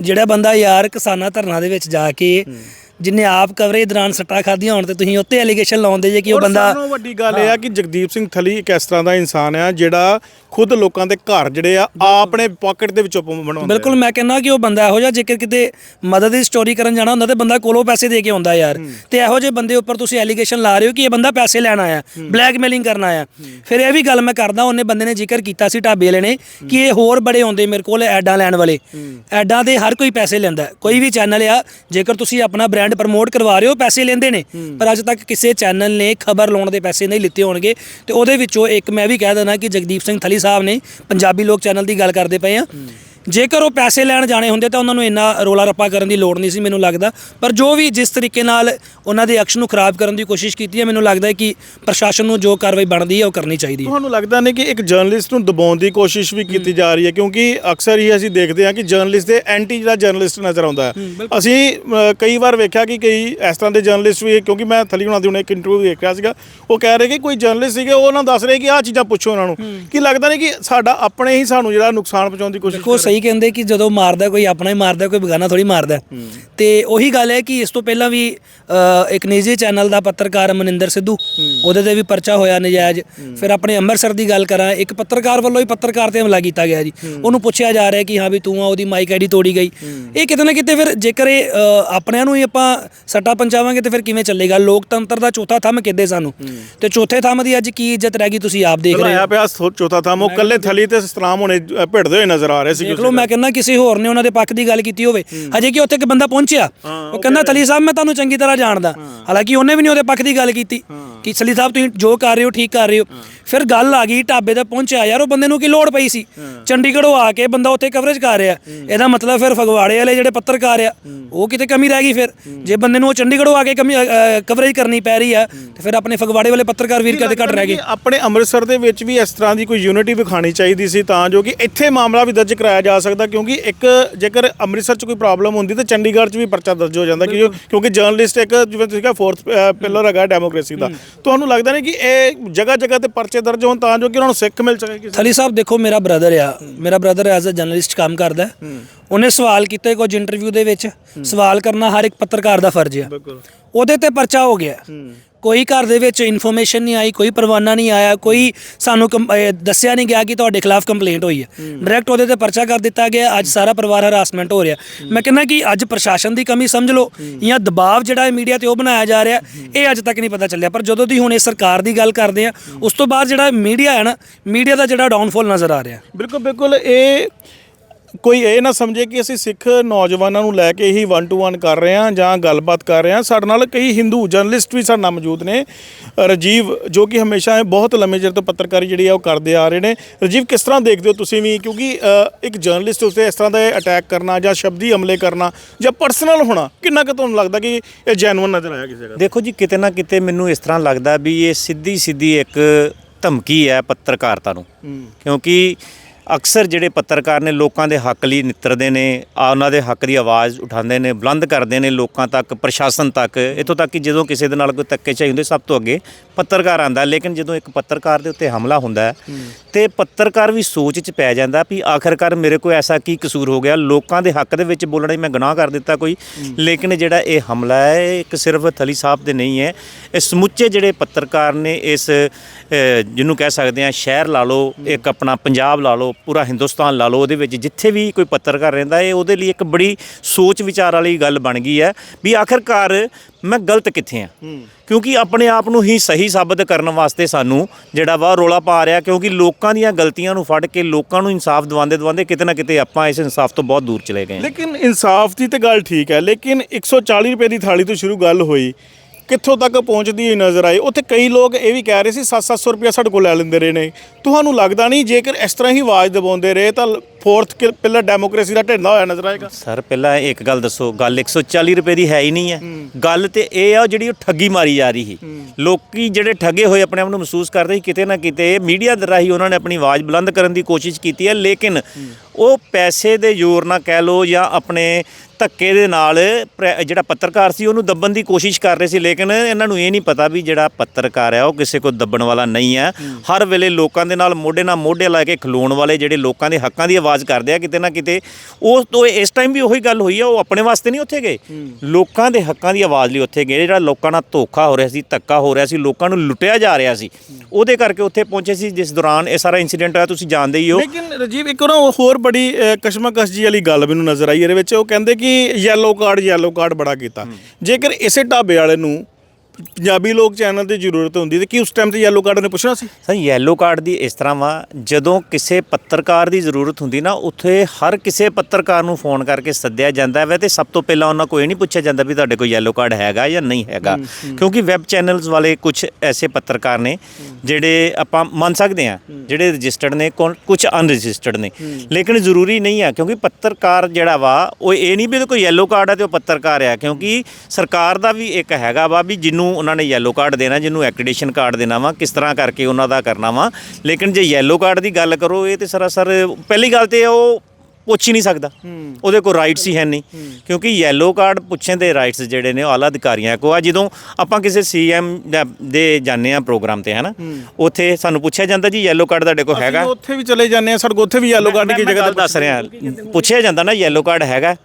S4: ਜਿਹੜਾ ਬੰਦਾ ਯਾਰ ਕਿਸਾਨਾਂ ਧਰਨਾ ਦੇ ਵਿੱਚ ਜਾ ਕੇ ਜਿਨੇ ਆਪ ਕਵਰੇਜ ਦੌਰਾਨ ਸੱਟਾਂ ਖਾਧੀਆਂ ਹੋਣ ਤੇ ਤੁਸੀਂ ਉੱਤੇ ਐਲੀਗੇਸ਼ਨ ਲਾਉਂਦੇ ਜੇ ਕਿ ਉਹ
S3: ਔਰ
S4: ਬੰਦਾ
S3: ਸਭ ਵੱਡੀ ਗੱਲ ਇਹ ਆ ਕਿ ਜਗਦੀਪ ਸਿੰਘ ਥਲੀ ਇੱਕ ਇਸ ਤਰ੍ਹਾਂ ਦਾ ਇਨਸਾਨ ਆ ਜਿਹੜਾ ਖੁਦ ਲੋਕਾਂ ਦੇ ਘਰ ਜਿਹੜੇ ਆ ਆਪਣੇ ਪਾਕਟ ਦੇ ਵਿੱਚੋਂ ਪ- ਬਣਾਉਂਦਾ
S4: ਬਿਲਕੁਲ ਮੈਂ ਕਹਿੰਦਾ ਕਿ ਉਹ ਬੰਦਾ ਇਹੋ ਜਿਹਾ ਜੇਕਰ ਕਿਤੇ ਮਦਦ ਦੀ ਸਟੋਰੀ ਕਰਨ ਜਾਣਾ ਹੁੰਦਾ ਤੇ ਬੰਦਾ ਕੋਲੋਂ ਪੈਸੇ ਦੇ ਕੇ ਆਉਂਦਾ ਯਾਰ। ਤੇ ਇਹੋ ਜਿਹੇ ਬੰਦੇ ਉੱਪਰ ਤੁਸੀਂ ਐਲੀਗੇਸ਼ਨ ਲਾ ਰਹੇ ਹੋ ਕਿ ਇਹ ਬੰਦਾ ਪੈਸੇ ਲੈਣ ਆਇਆ ਬਲੈਕਮੇਲਿੰਗ ਕਰਨ ਆਇਆ। ਫਿਰ ਇਹ ਵੀ ਗੱਲ ਮੈਂ ਕਰਦਾ ਉਹਨੇ ਬੰਦੇ ਨੇ ਜ਼ਿਕਰ ਕੀਤਾ ਸੀ ਢਾਬੇ ਵਾਲੇ ਨੇ ਕਿ ਇਹ ਹੋਰ ਬੜੇ ਆਉਂਦੇ ਮੇਰੇ ਕੋਲ ਐਡਾਂ ਲੈਣ ਵਾਲੇ। ਐਡਾਂ ਦੇ ਹਰ ਕੋਈ ਪੈਸੇ ਲੈਂਦਾ। ਹੈ। ਕੋਈ ਵੀ ਚੈਨਲ ਆ ਜੇਕਰ ਤੁਸੀਂ ਆਪਣਾ ਬ੍ਰਾਂਡ ਪ੍ਰਮੋਟ ਕਰਵਾ ਰਹੇ ਹੋ ਪੈਸੇ ਲੈਂਦੇ ਨੇ। ਪਰ ਅੱਜ ਤੱਕ ਕਿਸੇ ਚੈਨਲ ਨੇ ਖਬਰ ਲਾਉਣ ਦੇ ਪੈਸੇ ਨਹੀਂ ਲਿੱਤੇ ਹੋਣਗੇ। ਤੇ ਉਹਦੇ ਵਿੱਚੋਂ ਇੱਕ ਮੈਂ ਵੀ ਕਹਿ ਦਿੰਦਾ ਕਿ ਜਗਦੀਪ ਸਿੰਘ ਥਲੀ ਸਾਹਿਬ ਨੇ ਪੰਜਾਬੀ ਲੋਕ ਚੈਨਲ ਦੀ ਗੱਲ ਕਰਦੇ ਪਏ ਆ। ਜੇਕਰ ਉਹ ਪੈਸੇ ਲੈਣ ਜਾਣੇ ਹੁੰਦੇ ਤਾਂ ਉਹਨਾਂ ਨੂੰ ਇੰਨਾ ਰੋਲਾ ਰੱਪਾ ਕਰਨ ਦੀ ਲੋੜ ਨਹੀਂ ਸੀ ਮੈਨੂੰ ਲੱਗਦਾ। ਪਰ ਜੋ ਵੀ ਜਿਸ ਤਰੀਕੇ ਨਾਲ ਉਹਨਾਂ ਦੇ ਐਕਸ਼ਨ ਨੂੰ ਖਰਾਬ ਕਰਨ ਦੀ ਕੋਸ਼ਿਸ਼ ਕੀਤੀ ਹੈ ਮੈਨੂੰ ਲੱਗਦਾ ਹੈ ਕਿ ਪ੍ਰਸ਼ਾਸਨ ਨੂੰ ਜੋ ਕਾਰਵਾਈ ਬਣਦੀ ਹੈ ਉਹ ਕਰਨੀ ਚਾਹੀਦੀ ਹੈ।
S3: ਤੁਹਾਨੂੰ ਲੱਗਦਾ ਨਹੀਂ ਕਿ ਇੱਕ ਜਰਨਲਿਸਟ ਨੂੰ ਦਬਾਉਣ ਦੀ ਕੋਸ਼ਿਸ਼ ਵੀ ਕੀਤੀ ਜਾ ਰਹੀ ਹੈ? ਕਿਉਂਕਿ ਅਕਸਰ ਹੀ ਅਸੀਂ ਦੇਖਦੇ ਹਾਂ ਕਿ ਜਰਨਲਿਸਟ ਦੇ ਐਂਟੀ ਜਿਹੜਾ ਜਰਨਲਿਸਟ ਨਜ਼ਰ ਆਉਂਦਾ ਹੈ। ਅਸੀਂ ਕਈ ਵਾਰ ਵੇਖਿਆ ਕਿ ਕਈ ਇਸ ਤਰ੍ਹਾਂ ਦੇ ਜਰਨਲਿਸਟ ਵੀ ਕਿਉਂਕਿ ਮੈਂ ਥਲੀ ਹੁਣਾਂ ਦੀ ਹੁਣ ਇੱਕ ਇੰਟਰਵਿਊ ਦੇਖ ਰਿਹਾ ਸੀਗਾ ਉਹ ਕਹਿ ਰਹੇ ਕਿ ਕੋਈ ਜਰਨਲਿਸਟ ਸੀਗੇ ਉਹ ਉਹਨਾਂ ਦੱਸ ਰਹੇ ਕਿ ਆਹ ਚੀਜ਼ਾਂ ਪੁੱਛੋ ਉਹਨਾਂ ਨੂੰ। ਕੀ ਲੱਗਦਾ ਨਹੀਂ ਕਿ ਸਾਡਾ ਆਪਣੇ ਹੀ ਸਾਨੂੰ ਜਿਹੜਾ ਨੁਕਸਾਨ ਪਹੁੰਚਾਉਣ ਦੀ ਕੋਸ਼ਿਸ਼
S4: ਦੇਖੋ ਸਹੀ ਕਹਿੰਦੇ ਕਿ ਜਦੋਂ ਮਾਰਦਾ ਕੋਈ ਆਪਣਾ ਹੀ ਮਾਰਦਾ ਕੋਈ ਬਗਾਨਾ ਥੋੜੀ ਮਾਰਦਾ। ਤੇ ਉਹੀ ਗੱਲ ਹੈ ਕਿ ਇਸ ਤੋਂ ਪਹਿਲਾਂ ਵੀ ਇੱਕ ਨਿੱਜੀ ਚੈਨਲ ਦਾ ਪੱਤਰਕਾਰ ਮਨਿੰਦਰ ਸਿੱਧੂ ਉਹਦੇ ਤੇ ਵੀ ਪਰਚਾ ਹੋਇਆ ਨਜਾਇਜ਼। ਫਿਰ ਆਪਣੇ ਅੰਮ੍ਰਿਤਸਰ ਦੀ ਗੱਲ ਕਰਾਂ ਇੱਕ ਪੱਤਰਕਾਰ ਵੱਲੋਂ ਹੀ ਪੱਤਰਕਾਰ ਤੇ ਹਮਲਾ ਕੀਤਾ ਗਿਆ ਜੀ। ਉਹਨੂੰ ਪੁੱਛਿਆ ਜਾ ਰਿਹਾ ਕਿ ਹਾਂ ਵੀ ਤੂੰ ਆ ਉਹਦੀ ਮਾਈਕ ਆਈਡੀ ਤੋੜੀ ਗਈ। ਇਹ ਕਿਤੇ ਨਾ ਕਿਤੇ ਫਿਰ ਜੇਕਰ ਇਹ ਆਪਣਿਆਂ ਨੂੰ ਹੀ ਆਪਾਂ ਸੱਟਾ ਪੰਚਾਵਾਂਗੇ ਤੇ ਫਿਰ ਕਿਵੇਂ ਚੱਲੇਗਾ? ਲੋਕਤੰਤਰ ਦਾ ਚੌਥਾ ਥੰਮ ਕਿੱਦੇ ਸਾਨੂੰ? ਤੇ ਚੌਥੇ ਥੰਮ ਦੀ ਅੱਜ ਕੀ ਇੱਜ਼ਤ ਰਹਿ ਗਈ ਤੁਸੀਂ ਆਪ ਦੇਖ ਰਹੇ ਹੋ?
S3: ਪਿਆ ਚੌਥਾ ਥਾਮ ਉਹ ਕੱਲੇ ਥਲੀ ਤੇ ਸਤਨਾਮ ਹੋਣੇ ਭਿੜਦੇ ਹੋਏ ਨਜ਼ਰ ਆ ਰਹੇ ਸੀ
S4: ਲਓ ਮੈਂ ਕਹਿੰਦਾ ਕਿਸੇ ਹੋਰ ਨੇ ਉਹਨਾਂ ਦੇ ਪੱਖ ਦੀ ਗੱਲ ਕੀਤੀ ਹੋਵੇ ਹਜੇ ਕਿ ਉੱਥੇ ਇੱਕ ਬੰਦਾ ਪਹੁੰਚਿਆ ਉਹ ਕਹਿੰਦਾ ਤਲੀ ਸਾਹਿਬ ਮੈਂ ਤੁਹਾਨੂੰ ਚੰਗੀ ਤਰ੍ਹਾਂ ਜਾਣਦਾ। ਹਾਲਾਂਕਿ ਉਹਨੇ ਵੀ ਨਹੀਂ ਉਹਦੇ ਪੱਖ ਦੀ ਗੱਲ ਕੀਤੀ ਕਿ ਸਲੀ ਸਾਹਿਬ ਤੁਸੀਂ ਜੋ ਕਰ ਰਹੇ ਹੋ ਠੀਕ ਕਰ ਰਹੇ ਹੋ। ਫਿਰ ਗੱਲ ਆ ਗਈ ਢਾਬੇ ਤੇ ਪਹੁੰਚਿਆ ਯਾਰ ਉਹ ਬੰਦੇ ਨੂੰ ਕੀ ਲੋੜ ਪਈ ਸੀ? ਚੰਡੀਗੜ੍ਹੋਂ ਆ ਕੇ ਬੰਦਾ ਉੱਥੇ ਕਵਰੇਜ ਕਰ ਰਿਹਾ। ਇਹਦਾ ਮਤਲਬ ਫਿਰ ਫਗਵਾੜੇ ਵਾਲੇ ਜਿਹੜੇ ਪੱਤਰਕਾਰ ਆ ਉਹ ਕਿਤੇ ਕਮੀ ਰਹਿ ਗਈ ਫਿਰ। ਜੇ ਬੰਦੇ ਨੂੰ ਉਹ ਚੰਡੀਗੜ੍ਹੋਂ ਆ ਕੇ ਕਮੀ ਕਵਰੇਜ ਕਰਨੀ ਪੈ ਰਹੀ ਆ ਤੇ ਫਿਰ ਆਪਣੇ ਫਗਵਾੜੇ ਵਾਲੇ ਪੱਤਰਕਾਰ ਵੀਰ ਕਦੇ ਘੱਟ ਰਹਿ ਗਏ।
S3: ਆਪਣੇ ਅੰਮ੍ਰਿਤਸਰ ਦੇ ਵਿੱਚ ਵੀ ਇਸ ਤਰ੍ਹਾਂ ਦੀ ਕੋਈ ਯੂਨਿਟੀ ਵਿਖਾਣੀ ਚਾਹੀਦੀ ਸੀ ਤਾਂ ਜੋ ਕਿ ਇੱਥੇ ਮਾਮਲਾ ਵੀ ਦਰਜ ਕਰਾਇਆ ਜਾ ਸਕਦਾ ਕਿਉਂਕਿ ਇੱਕ ਜੇਕਰ ਅੰਮ੍ਰਿਤਸਰ 'ਚ ਕੋਈ ਪ੍ਰੋਬਲਮ ਹੁੰਦੀ ਤਾਂ ਚੰਡੀਗੜ੍ਹ 'ਚ ਵੀ ਪਰਚਾ ਦਰਜ ਹੋ ਜਾਂਦਾ ਕਿਉਂਕਿ ਜਰਨਲਿਸਟ ਇੱਕ ਜਿਵੇਂ ਤੁਸੀਂ ਕਿਹਾ ਫੋਰਥ ਪਿਲਰ ਹੈਗਾ ਡੈਮੋਕ੍ਰੇਸੀ ਦਾ। ਤੁਹਾਨੂੰ ਲੱਗਦਾ ਨਹੀਂ ਕਿ ਇਹ ਜਗ੍ਹਾ ਜਗ੍ਹਾ ਤੇ ਪਰਚੇ ਪਰਚੇ ਦਰਜ ਹੋਣ ਤਾਂ ਜੋ ਕਿ ਉਹਨਾਂ ਨੂੰ ਸਿੱਖ ਮਿਲ ਸਕੇ ਕਿਸੇ
S4: ਥਲੀ ਸਾਹਿਬ ਦੇਖੋ ਮੇਰਾ ਬ੍ਰਦਰ ਆ। ਮੇਰਾ ਬ੍ਰਦਰ ਐਜ਼ ਅ ਜਰਨਲਿਸਟ ਕੰਮ ਕਰਦਾ। ਉਹਨੇ ਸਵਾਲ ਕੀਤੇ ਕੁਝ ਇੰਟਰਵਿਊ ਦੇ ਵਿੱਚ। ਸਵਾਲ ਕਰਨਾ ਹਰ ਇੱਕ ਪੱਤਰਕਾਰ ਦਾ ਫਰਜ਼ ਆ।
S3: ਬਿਲਕੁਲ।
S4: ਉਹਦੇ ਤੇ ਪਰਚਾ ਹੋ ਗਿਆ। ਕੋਈ ਘਰ ਦੇ ਵਿੱਚ ਇਨਫੋਰਮੇਸ਼ਨ ਨਹੀਂ ਆਈ ਕੋਈ ਪਰਵਾਨਾ ਨਹੀਂ ਆਇਆ ਕੋਈ ਸਾਨੂੰ ਕੰਪ- ਅਹ ਦੱਸਿਆ ਨਹੀਂ ਗਿਆ ਕਿ ਤੁਹਾਡੇ ਖਿਲਾਫ ਕੰਪਲੇਂਟ ਹੋਈ ਹੈ। ਡਾਇਰੈਕਟ ਉਹਦੇ ਤੇ ਪਰਚਾ ਕਰ ਦਿੱਤਾ ਗਿਆ ਅੱਜ ਸਾਰਾ ਪਰਿਵਾਰ ਹਰਾਸਮੈਂਟ ਹੋ ਰਿਹਾ। ਮੈਂ ਕਹਿੰਦਾ ਕਿ ਅੱਜ ਪ੍ਰਸ਼ਾਸਨ ਦੀ ਕਮੀ ਸਮਝ ਲਓ ਜਾਂ ਦਬਾਅ ਜਿਹੜਾ ਹੈ ਮੀਡੀਆ ਤੇ ਉਹ ਬਣਾਇਆ ਜਾ ਰਿਹਾ ਇਹ ਅੱਜ ਤੱਕ ਨਹੀਂ ਪਤਾ ਚੱਲਿਆ। ਪਰ ਜਦੋਂ ਦੀ ਹੁਣ ਇਹ ਸਰਕਾਰ ਦੀ ਗੱਲ ਕਰਦੇ ਆ ਉਸ ਤੋਂ ਬਾਅਦ ਜਿਹੜਾ ਮੀਡੀਆ ਹੈ ਨਾ ਮੀਡੀਆ ਦਾ ਜਿਹੜਾ ਡਾਊਨਫਾਲ ਨਜ਼ਰ ਆ ਰਿਹਾ।
S3: ਬਿਲਕੁਲ ਬਿਲਕੁਲ ਇਹ ਕੋਈ ਇਹ ਨਾ ਸਮਝੇ ਕਿ ਅਸੀਂ ਸਿੱਖ ਨੌਜਵਾਨਾਂ ਨੂੰ ਲੈ ਕੇ ਹੀ 1 ਟੂ 1 ਕਰ ਰਹੇ ਹਾਂ ਜਾਂ ਗੱਲਬਾਤ ਕਰ ਰਹੇ ਹਾਂ। ਸਾਡੇ ਨਾਲ ਕਈ ਹਿੰਦੂ ਜਰਨਲਿਸਟ ਵੀ ਸਾਡੇ ਨਾਲ ਮੌਜੂਦ ਨੇ। ਰਜੀਵ ਜੋ ਕਿ ਹਮੇਸ਼ਾ ਇਹ ਬਹੁਤ ਲੰਮੇ ਚਿਰ ਤੋਂ ਪੱਤਰਕਾਰੀ ਜਿਹੜੀ ਆ ਉਹ ਕਰਦੇ ਆ ਰਹੇ ਨੇ। ਰਜੀਵ ਕਿਸ ਤਰ੍ਹਾਂ ਦੇਖਦੇ ਹੋ ਤੁਸੀਂ ਵੀ? ਕਿਉਂਕਿ ਇੱਕ ਜਰਨਲਿਸਟ ਉਤੇ ਇਸ ਤਰ੍ਹਾਂ ਦਾ ਅਟੈਕ ਕਰਨਾ ਜਾਂ ਸ਼ਬਦੀ ਹਮਲੇ ਕਰਨਾ ਜਾਂ ਪਰਸਨਲ ਹੋਣਾ ਕਿੰਨਾ ਕੁ ਤੁਹਾਨੂੰ ਲੱਗਦਾ ਕਿ ਇਹ ਜੈਨੂਇਨ ਨਜ਼ਰ ਆਇਆ ਕਿਸੇ ਦਾ?
S2: ਦੇਖੋ ਜੀ ਕਿਤੇ ਨਾ ਕਿਤੇ ਮੈਨੂੰ ਇਸ ਤਰ੍ਹਾਂ ਲੱਗਦਾ ਵੀ ਇਹ ਸਿੱਧੀ ਸਿੱਧੀ ਇੱਕ ਧਮਕੀ ਹੈ ਪੱਤਰਕਾਰਤਾ ਨੂੰ। ਕਿਉਂਕਿ ਅਕਸਰ ਜਿਹੜੇ ਪੱਤਰਕਾਰ ਨੇ ਲੋਕਾਂ ਦੇ ਹੱਕ ਲਈ ਨਿੱਤਰਦੇ ਨੇ ਆ ਉਹਨਾਂ ਦੇ ਹੱਕ ਦੀ ਆਵਾਜ਼ ਉਠਾਉਂਦੇ ਨੇ ਬੁਲੰਦ ਕਰਦੇ ਨੇ ਲੋਕਾਂ ਤੱਕ ਪ੍ਰਸ਼ਾਸਨ ਤੱਕ। ਇਤੋਂ ਤੱਕ ਕਿ ਜਦੋਂ ਕਿਸੇ ਦੇ ਨਾਲ ਕੋਈ ਧੱਕੇਸ਼ਾਹੀ ਹੁੰਦੀ ਸਭ ਤੋਂ ਅੱਗੇ ਪੱਤਰਕਾਰ ਆਂਦਾ ਲੇਕਿਨ ਜਦੋਂ ਇੱਕ ਪੱਤਰਕਾਰ ਦੇ ਉੱਤੇ ਹਮਲਾ ਹੁੰਦਾ ਹੈ ਤੇ ਪੱਤਰਕਾਰ ਵੀ ਸੋਚ 'ਚ ਪੈ ਜਾਂਦਾ ਵੀ ਆਖਰਕਾਰ ਮੇਰੇ ਕੋਲ ਐਸਾ ਕੀ ਕਸੂਰ ਹੋ ਗਿਆ? ਲੋਕਾਂ ਦੇ ਹੱਕ ਦੇ ਵਿੱਚ ਬੋਲਣਾ ਹੀ ਮੈਂ ਗੁਨਾਹ ਕਰ ਦਿੱਤਾ ਕੋਈ। ਲੇਕਿਨ ਜਿਹੜਾ ਇਹ ਹਮਲਾ ਹੈ ਇਹ ਇੱਕ ਸਿਰਫ ਥਲੀ ਸਾਹਿਬ ਦੇ ਨਹੀਂ ਹੈ। ਇਹ ਸਮੁੱਚੇ ਜਿਹੜੇ ਪੱਤਰਕਾਰ ਨੇ ਇਸ ਜਿਹਨੂੰ ਕਹਿ ਸਕਦੇ ਆ ਸ਼ਹਿਰ ਲਾ ਲਓ ਇੱਕ ਆਪਣਾ ਪੰਜਾਬ ਲਾ ਲਓ ਪੂਰਾ ਹਿੰਦੁਸਤਾਨ ਲਾ ਲਓ ਉਹਦੇ ਵਿੱਚ ਜਿੱਥੇ ਵੀ ਕੋਈ ਪੱਤਰਕਾਰ ਰਹਿੰਦਾ ਹੈ ਉਹਦੇ ਲਈ ਇੱਕ ਬੜੀ ਸੋਚ ਵਿਚਾਰ ਵਾਲੀ ਗੱਲ ਬਣ ਗਈ ਹੈ ਵੀ ਆਖਰਕਾਰ ਮੈਂ ਗਲਤ ਕਿੱਥੇ ਆ ਕਿਉਂਕਿ ਆਪਣੇ ਆਪ ਨੂੰ ਹੀ ਸਹੀ ਸਾਬਤ ਕਰਨ ਵਾਸਤੇ ਸਾਨੂੰ ਜਿਹੜਾ ਵਾ ਰੋਲਾ ਪਾ ਰਿਹਾ ਕਿਉਂਕਿ ਲੋਕਾਂ ਦੀਆਂ ਗਲਤੀਆਂ ਨੂੰ ਫੜ ਕੇ ਲੋਕਾਂ ਨੂੰ ਇਨਸਾਫ ਦਿਵਾਉਂਦੇ ਦਿਵਾਉਂਦੇ ਕਿਤੇ ਨਾ ਕਿਤੇ ਆਪਾਂ ਇਸ ਇਨਸਾਫ ਤੋਂ ਬਹੁਤ ਦੂਰ ਚਲੇ ਗਏ
S3: ਲੇਕਿਨ ਇਨਸਾਫ ਦੀ ਤੇ ਗੱਲ ਠੀਕ ਹੈ ਲੇਕਿਨ 140 ਰੁਪਏ ਦੀ ਥਾਲੀ ਤੋਂ ਸ਼ੁਰੂ ਗੱਲ ਹੋਈ। ਕਿੱਥੋਂ ਤੱਕ ਪਹੁੰਚਦੀ ਹੋਈ ਨਜ਼ਰ ਆਈ? ਉੱਥੇ ਕਈ ਲੋਕ ਇਹ ਵੀ ਕਹਿ ਰਹੇ ਸੀ 7-700 ਰੁਪਏ ਸਾਡੇ ਕੋਲ ਲੈ ਲੈਂਦੇ ਰਹੇ ਨੇ। ਤੁਹਾਨੂੰ ਲੱਗਦਾ ਨਹੀਂ ਜੇਕਰ ਇਸ ਤਰ੍ਹਾਂ ਹੀ ਆਵਾਜ਼ ਦਬਾਉਂਦੇ ਰਹੇ ਤਾਂ ਫੋਰਥ ਪਿਲਰ ਡੈਮੋਕ੍ਰੇਸੀ ਦਾ ਢਿੰਦਾ ਹੋਇਆ ਨਜ਼ਰ ਆਏਗਾ।
S2: ਸਰ ਪਹਿਲਾਂ ਇੱਕ ਗੱਲ ਦੱਸੋ ਗੱਲ 140 ਰੁਪਏ ਦੀ ਹੈ ਹੀ ਨਹੀਂ ਹੈ। ਗੱਲ ਤੇ ਇਹ ਆ ਜਿਹੜੀ ਉਹ ਠੱਗੀ ਮਾਰੀ ਜਾ ਰਹੀ ਸੀ। ਲੋਕੀ ਜਿਹੜੇ ਠੱਗੇ ਹੋਏ ਆਪਣੇ ਆਪ ਨੂੰ ਮਹਿਸੂਸ ਕਰਦੇ ਸੀ ਕਿਤੇ ਨਾ ਕਿਤੇ ਮੀਡੀਆ ਦੇ ਰਾਹੀਂ ਉਹਨਾਂ ਨੇ ਆਪਣੀ ਆਵਾਜ਼ ਬੁਲੰਦ ਕਰਨ ਦੀ ਕੋਸ਼ਿਸ਼ ਕੀਤੀ ਹੈ ਲੇਕਿਨ ਉਹ ਪੈਸੇ ਦੇ ਜ਼ੋਰ ਨਾਲ ਕਹਿ ਲੋ ਜਾਂ ਆਪਣੇ ਧੱਕੇ ਦੇ ਨਾਲ ਜਿਹੜਾ ਪੱਤਰਕਾਰ ਸੀ ਉਹਨੂੰ ਦੱਬਣ ਦੀ ਕੋਸ਼ਿਸ਼ ਕਰ ਰਹੇ ਸੀ ਲੇਕਿਨ ਇਹਨਾਂ ਨੂੰ ਇਹ ਨਹੀਂ ਪਤਾ ਵੀ ਜਿਹੜਾ ਪੱਤਰਕਾਰ ਹੈ ਉਹ ਕਿਸੇ ਕੋ ਦੱਬਣ ਵਾਲਾ ਨਹੀਂ ਹੈ। ਹਰ ਵੇਲੇ ਲੋਕਾਂ ਦੇ ਨਾਲ ਮੋਢੇ ਨਾਲ ਮੋਢੇ ਲਾ ਕੇ ਖਲੋਣ ਵਾਲੇ ਜਿਹੜੇ ਲੋਕਾਂ ਦੇ ਹੱਕਾਂ ਦੀ ਆਵਾਜ਼ ਕਰਦੇ ਆ ਕਿਤੇ ਨਾ ਕਿਤੇ ਉਹ ਤੋਂ ਇਸ ਟਾਈਮ ਵੀ ਉਹੀ ਗੱਲ ਹੋਈ ਆ ਉਹ ਆਪਣੇ ਵਾਸਤੇ ਨਹੀਂ ਉੱਥੇ ਗਏ। ਲੋਕਾਂ ਦੇ ਹੱਕਾਂ ਦੀ ਆਵਾਜ਼ ਲਈ ਉੱਥੇ ਗਏ ਜਿਹੜਾ ਲੋਕਾਂ ਨਾਲ ਧੋਖਾ ਹੋ ਰਿਹਾ ਸੀ ਧੱਕਾ ਹੋ ਰਿਹਾ ਸੀ ਲੋਕਾਂ ਨੂੰ ਲੁੱਟਿਆ ਜਾ ਰਿਹਾ ਸੀ ਉਹਦੇ ਕਰਕੇ ਉੱਥੇ ਪਹੁੰਚੇ ਸੀ ਜਿਸ ਦੌਰਾਨ ਇਹ ਸਾਰਾ ਇਨਸੀਡੈਂਟ ਹੋਇਆ ਤੁਸੀਂ ਜਾਣਦੇ ਹੀ ਹੋ।
S3: ਲੇਕਿਨ ਰਜੀਵ ਇੱਕ ਨਾ ਹੋਰ ਬੜੀ ਕਸ਼ਮਕਸ਼ ਜੀ ਵਾਲੀ ਗੱਲ ਮੈਨੂੰ ਨਜ਼ਰ ਆਈ ਇਹਦੇ ਵਿੱਚ ਉਹ ਕਹਿੰਦੇ ਕਿ ਯੈਲੋ ਕਾਰਡ ਯੈਲੋ ਕਾਰਡ ਬੜਾ ਕੀਤਾ। ਜੇਕਰ ਇਸੇ ਢਾਬੇ ਵਾਲੇ ਨੂੰ ਪੰਜਾਬੀ ਲੋਕ ਚੈਨਲ ਦੀ ਜ਼ਰੂਰਤ ਹੁੰਦੀ ਤੇ ਕੀ ਉਸ ਟਾਈਮ ਤੇ ਯੈਲੋ ਕਾਰਡ ਨੇ ਪੁੱਛਣਾ ਸੀ?
S2: ਸਰ ਯੈਲੋ ਕਾਰਡ ਦੀ ਇਸ ਤਰ੍ਹਾਂ ਵਾ ਜਦੋਂ ਕਿਸੇ ਪੱਤਰਕਾਰ ਦੀ ਜ਼ਰੂਰਤ ਹੁੰਦੀ ਨਾ ਉੱਥੇ ਹਰ ਕਿਸੇ ਪੱਤਰਕਾਰ ਨੂੰ ਫੋਨ ਕਰਕੇ ਸੱਦਿਆ ਜਾਂਦਾ ਹੈ ਤੇ ਸਭ ਤੋਂ ਪਹਿਲਾਂ ਉਹਨਾਂ ਕੋਈ ਨਹੀਂ ਪੁੱਛਿਆ ਜਾਂਦਾ ਵੀ ਤੁਹਾਡੇ ਕੋਲ ਯੈਲੋ ਕਾਰਡ ਹੈਗਾ ਜਾਂ ਨਹੀਂ ਹੈਗਾ। ਕਿਉਂਕਿ ਵੈਬ ਚੈਨਲਸ ਵਾਲੇ ਕੁਝ ਐਸੇ ਪੱਤਰਕਾਰ ਨੇ ਜਿਹੜੇ ਆਪਾਂ ਮੰਨ ਸਕਦੇ ਹਾਂ ਜਿਹੜੇ ਰਜਿਸਟਰਡ ਨੇ ਕੁਝ ਅਨਰਜਿਸਟਰਡ ਨੇ। ਲੇਕਿਨ ਜ਼ਰੂਰੀ ਨਹੀਂ ਹੈ ਕਿਉਂਕਿ ਪੱਤਰਕਾਰ ਜਿਹੜਾ ਵਾ ਉਹ ਇਹ ਨਹੀਂ ਵੀ ਕੋਲ ਯੈਲੋ ਕਾਰਡ ਹੈ ਤੇ ਉਹ ਪੱਤਰਕਾਰ ਹੈ ਕਿਉਂਕਿ ਸਰਕਾਰ ਦਾ ਵੀ ਇੱਕ ਹੈਗਾ ਵਾ ਵੀ ਜਿਹਨੂੰ ਉਹਨਾਂ ਨੇ ਯੈਲੋ ਕਾਰਡ ਦੇਣਾ ਜਿਹਨੂੰ ਐਕ੍ਰੈਡੀਟੇਸ਼ਨ ਕਾਰਡ ਦੇਣਾ ਵਾ ਕਿਸ ਤਰ੍ਹਾਂ ਕਰਕੇ ਉਹਨਾਂ ਦਾ ਕਰਨਾ ਵਾ। ਲੇਕਿਨ ਜੇ ਯੈਲੋ ਕਾਰਡ ਦੀ ਗੱਲ ਕਰੋ ਇਹ ਤੇ ਸਰਾਸਰ ਪਹਿਲੀ ਗੱਲ ਤੇ ਉਹ ਪੁੱਛ ਹੀ ਨਹੀਂ ਸਕਦਾ। ਉਹਦੇ ਕੋਲ ਰਾਈਟਸ ਹੀ ਹੈ ਨਹੀਂ। ਕਿਉਂਕਿ ਯੈਲੋ ਕਾਰਡ ਪੁੱਛਣ ਦੇ ਰਾਈਟਸ ਜਿਹੜੇ ਨੇ ਉਹ ਆਲਾ ਅਧਿਕਾਰੀਆਂ ਕੋ ਆ। ਜਦੋਂ ਆਪਾਂ ਕਿਸੇ ਸੀਐਮ ਦੇ ਜਾਂਦੇ ਆ ਪ੍ਰੋਗਰਾਮ ਤੇ ਹਨਾ? ਉੱਥੇ ਸਾਨੂੰ ਪੁੱਛਿਆ ਜਾਂਦਾ ਜੀ ਯੈਲੋ ਕਾਰਡ ਤੁਹਾਡੇ ਕੋਲ ਹੈਗਾ।
S3: ਅਸੀਂ ਉੱਥੇ ਵੀ ਚਲੇ ਜਾਂਦੇ ਆ ਸਾਡੇ ਕੋਲ ਉੱਥੇ ਵੀ ਯੈਲੋ ਕਾਰਡ ਦੀ ਜਗ੍ਹਾ
S2: ਦੱਸ ਰਿਹਾ। ਪੁੱਛਿਆ ਜਾਂਦਾ ਨਾ ਯੈਲੋ ਕਾਰਡ ਹੈਗਾ।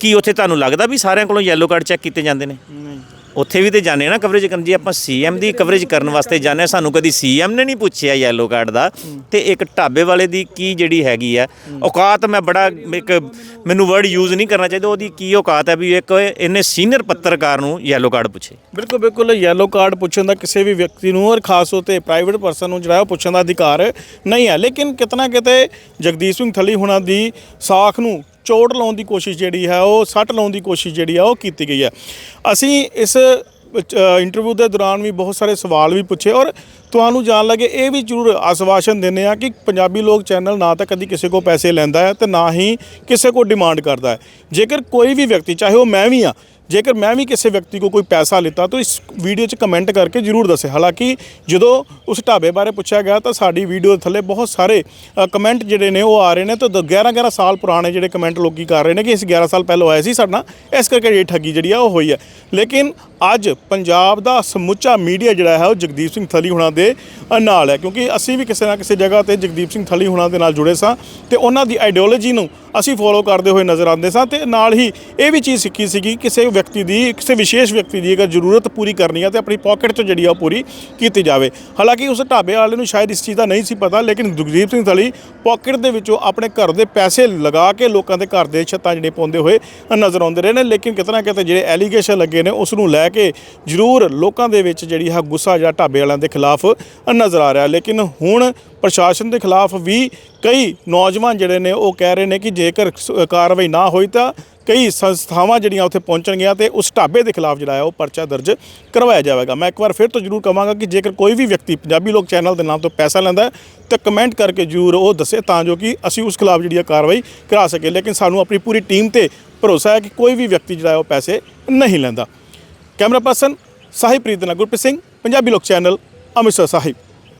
S2: ਕੀ ਉੱਥੇ ਤੁਹਾਨੂੰ ਲੱਗਦਾ ਵੀ ਸਾਰਿਆਂ ਕੋਲੋਂ ਯੈਲੋ ਕਾਰਡ ਚੈੱਕ ਕੀਤੇ ਜਾਂਦੇ ਨੇ? ਉੱਥੇ ਵੀ ਤੇ ਜਾਣੇ ਨਾ ਕਵਰੇਜ ਕਰਨ। ਜੀ ਆਪਾਂ ਸੀਐਮ ਦੀ ਕਵਰੇਜ ਕਰਨ ਵਾਸਤੇ ਜਾਂਦੇ ਹਾਂ, ਸਾਨੂੰ ਕਦੀ ਸੀਐਮ ਨੇ ਨਹੀਂ ਪੁੱਛਿਆ ਯੈਲੋ ਕਾਰਡ ਦਾ। ਤੇ ਇੱਕ ਢਾਬੇ ਵਾਲੇ ਦੀ ਕੀ ਜਿਹੜੀ ਹੈਗੀ ਆ ਔਕਾਤ ਮੈਂ ਬੜਾ ਇੱਕ ਮੈਨੂੰ ਵਰਡ ਯੂਜ਼ ਨਹੀਂ ਕਰਨਾ ਚਾਹੀਦਾ ਉਹਦੀ ਕੀ ਔਕਾਤ ਹੈ ਵੀ ਇੱਕ ਇਹਨੇ ਸੀਨੀਅਰ ਪੱਤਰਕਾਰ ਨੂੰ ਯੈਲੋ ਕਾਰਡ ਪੁੱਛੇ।
S3: ਬਿਲਕੁਲ ਬਿਲਕੁਲ ਯੈਲੋ ਕਾਰਡ ਪੁੱਛਣ ਦਾ ਕਿਸੇ ਵੀ ਵਿਅਕਤੀ ਨੂੰ ਔਰ ਖਾਸ ਤੌਰ ਤੇ ਪ੍ਰਾਈਵੇਟ ਪਰਸਨ ਨੂੰ ਜਿਹੜਾ ਉਹ ਪੁੱਛਣ ਦਾ ਅਧਿਕਾਰ ਨਹੀਂ ਹੈ। ਲੇਕਿਨ ਕਿਤਨਾ ਕਿਤੇ ਜਗਦੀਪ ਸਿੰਘ ਥਲੀ ਹੁਣਾਂ ਦੀ ਸਾਖ ਨੂੰ ਚੋਟ ਲਾਉਣ ਦੀ ਕੋਸ਼ਿਸ਼ ਜਿਹੜੀ ਹੈ, ਉਹ ਸੱਟ ਲਾਉਣ ਦੀ ਕੋਸ਼ਿਸ਼ ਜਿਹੜੀ ਆ ਉਹ ਕੀਤੀ ਗਈ ਹੈ। ਅਸੀਂ ਇਸ ਇੰਟਰਵਿਊ ਦੇ ਦੌਰਾਨ ਵੀ ਬਹੁਤ ਸਾਰੇ ਸਵਾਲ ਵੀ ਪੁੱਛੇ ਔਰ ਤੁਹਾਨੂੰ ਜਾਣ ਲੱਗੇ, ਇਹ ਵੀ ਜ਼ਰੂਰ ਆਸਵਾਸ਼ਨ ਦਿੰਦੇ ਆ ਕਿ ਪੰਜਾਬੀ ਲੋਕ ਚੈਨਲ ਨਾ ਤਾਂ ਕਦੀ ਕਿਸੇ ਕੋ ਪੈਸੇ ਲੈਂਦਾ ਹੈ ਤੇ ਨਾ ਹੀ ਕਿਸੇ ਕੋ ਡਿਮਾਂਡ ਕਰਦਾ ਹੈ। ਜੇਕਰ ਕੋਈ ਵੀ ਵਿਅਕਤੀ, ਚਾਹੇ ਉਹ ਮੈਂ ਵੀ ਆ ਜੇਕਰ ਮੈਂ ਵੀ ਕਿਸੇ ਵਿਅਕਤੀ ਕੋ ਕੋਈ ਪੈਸਾ ਲਿੱਤਾ, ਤਾਂ ਇਸ ਵੀਡੀਓ 'ਚ ਕਮੈਂਟ ਕਰਕੇ ਜਰੂਰ ਦੱਸੇ। ਹਾਲਾਂਕਿ ਜਦੋਂ ਉਸ ਢਾਬੇ ਬਾਰੇ ਪੁੱਛਿਆ ਗਿਆ, ਤਾਂ ਸਾਡੀ ਵੀਡੀਓ ਥੱਲੇ ਬਹੁਤ ਸਾਰੇ ਕਮੈਂਟ ਜਿਹੜੇ ਨੇ ਉਹ ਆ ਰਹੇ ਨੇ। ਤਾਂ 11 11 ਸਾਲ ਪੁਰਾਣੇ ਜਿਹੜੇ ਕਮੈਂਟ ਲੋਕੀ ਕਰ ਰਹੇ ਨੇ ਕਿ ਅਸੀਂ 11 ਸਾਲ ਪਹਿਲਾਂ ਆਏ ਸੀ ਸਾਡਾ, ਇਸ ਕਰਕੇ ਇਹ ਠੱਗੀ ਜਿਹੜੀ ਆ ਉਹ ਹੋਈ ਹੈ ਲੇਕਿਨ ਅੱਜ ਪੰਜਾਬ ਦਾ ਸਮੁੱਚਾ ਮੀਡੀਆ ਜਿਹੜਾ ਹੈ, ਉਹ ਜਗਦੀਪ ਸਿੰਘ ਥਲੀ ਹੁਣਾਂ ਦੇ ਨਾਲ ਹੈ। ਕਿਉਂਕਿ ਅਸੀਂ ਵੀ ਕਿਸੇ ਨਾ ਕਿਸੇ ਜਗ੍ਹਾ ਤੇ ਜਗਦੀਪ ਸਿੰਘ ਥਲੀ ਹੁਣਾਂ ਦੇ ਨਾਲ ਜੁੜੇ ਸਾਂ, ਤੇ ਉਹਨਾਂ ਦੀ ਆਈਡੀਓਲੋਜੀ ਨੂੰ ਅਸੀਂ ਫੋਲੋ ਕਰਦੇ ਹੋਏ ਨਜ਼ਰ ਆਉਂਦੇ ਸਾਂ ਤੇ ਨਾਲ ਹੀ ਇਹ ਵੀ ਚੀਜ਼ ਸਿੱਖੀ ਸੀਗੀ, ਕਿਸੇ ਵਿਅਕਤੀ ਦੀ, ਕਿਸੇ ਵਿਸ਼ੇਸ਼ ਵਿਅਕਤੀ ਦੀ ਅਗਰ ਜ਼ਰੂਰਤ ਪੂਰੀ ਕਰਨੀ ਹੈ ਤੇ ਆਪਣੀ ਪਾਕਟ 'ਚੋਂ ਜਿਹੜੀ ਆ ਉਹ ਪੂਰੀ ਕੀਤੀ ਜਾਵੇ। ਹਾਲਾਂਕਿ ਉਸ ਢਾਬੇ ਵਾਲੇ ਨੂੰ ਸ਼ਾਇਦ ਇਸ ਚੀਜ਼ ਦਾ ਨਹੀਂ ਸੀ ਪਤਾ, ਲੇਕਿਨ ਜਗਦੀਪ ਸਿੰਘ ਥਲੀ ਪਾਕਟ ਦੇ ਵਿੱਚੋਂ ਆਪਣੇ ਘਰ ਦੇ ਪੈਸੇ ਲਗਾ ਕੇ ਲੋਕਾਂ ਦੇ ਘਰ ਦੇ ਛੱਤਾਂ ਜਿਹੜੇ ਪਾਉਂਦੇ ਹੋਏ ਨਜ਼ਰ ਆਉਂਦੇ ਰਹੇ ਨੇ, ਲੇਕਿਨ ਕਿਤੇ ਨਾ ਕਿਤੇ ਜਿਹੜੇ ਐਲੀਗੇਸ਼ਨ ਲੱਗੇ ਨੇ, ਉਸ ਨੂੰ ਲੈ ਕੇ ਜ਼ਰੂਰ ਲੋਕਾਂ ਦੇ ਵਿੱਚ ਜਿਹੜੀ ਹੈ ਗੁੱਸਾ ਜਿਹੜਾ ਢਾਬੇ ਵਾਲਿਆਂ ਦੇ ਖਿਲਾਫ ਨਜ਼ਰ ਆ ਰਿਹਾ। ਲੇਕਿਨ ਹੁਣ ਪ੍ਰਸ਼ਾਸਨ ਦੇ ਖਿਲਾਫ ਵੀ ਕਈ ਨੌਜਵਾਨ ਜਿਹੜੇ ਨੇ ਉਹ ਕਹਿ ਰਹੇ ਨੇ ਕਿ ਜੇਕਰ ਸ- ਕਾਰਵਾਈ ਨਾ ਹੋਈ ਤਾਂ ਕਈ ਸੰਸਥਾਵਾਂ ਜਿਹੜੀਆਂ ਉੱਥੇ ਪਹੁੰਚਣਗੀਆਂ ਤੇ ਉਸ ਢਾਬੇ ਦੇ ਖਿਲਾਫ ਜਿਹੜਾ ਹੈ ਉਹ ਪਰਚਾ ਦਰਜ ਕਰਵਾਇਆ ਜਾਵੇਗਾ। ਮੈਂ ਇੱਕ ਵਾਰ ਫਿਰ ਤੋਂ ਜ਼ਰੂਰ ਕਹਾਂਗਾ ਕਿ ਜੇਕਰ ਕੋਈ ਵੀ ਵਿਅਕਤੀ ਪੰਜਾਬੀ ਲੋਕ ਚੈਨਲ ਦੇ ਨਾਮ ਤੋਂ ਪੈਸਾ ਲੈਂਦਾ ਤਾਂ ਕਮੈਂਟ ਕਰਕੇ ਜ਼ਰੂਰ ਉਹ ਦੱਸੇ ਤਾਂ ਜੋ ਕਿ ਅਸੀਂ ਉਸ ਖਿਲਾਫ ਜਿਹੜੀ ਹੈ ਕਾਰਵਾਈ ਕਰਾ ਸਕੀਏ। ਲੇਕਿਨ ਸਾਨੂੰ ਆਪਣੀ ਪੂਰੀ ਟੀਮ ਤੇ ਭਰੋਸਾ ਹੈ ਕਿ ਕੋਈ ਵੀ ਵਿਅਕਤੀ ਜਿਹੜਾ ਉਹ ਪੈਸੇ ਨਹੀਂ ਲੈਂਦਾ। ਕੈਮਰਾ ਪਰਸਨ ਸਾਹਿਬਪ੍ਰੀਤ ਨਾਲ ਗੁਰਪ੍ਰੀਤ ਸਿੰਘ, ਪੰਜਾਬੀ ਲੋਕ ਚੈਨਲ, ਅੰਮ੍ਰਿਤਸਰ ਸਾਹਿਬ।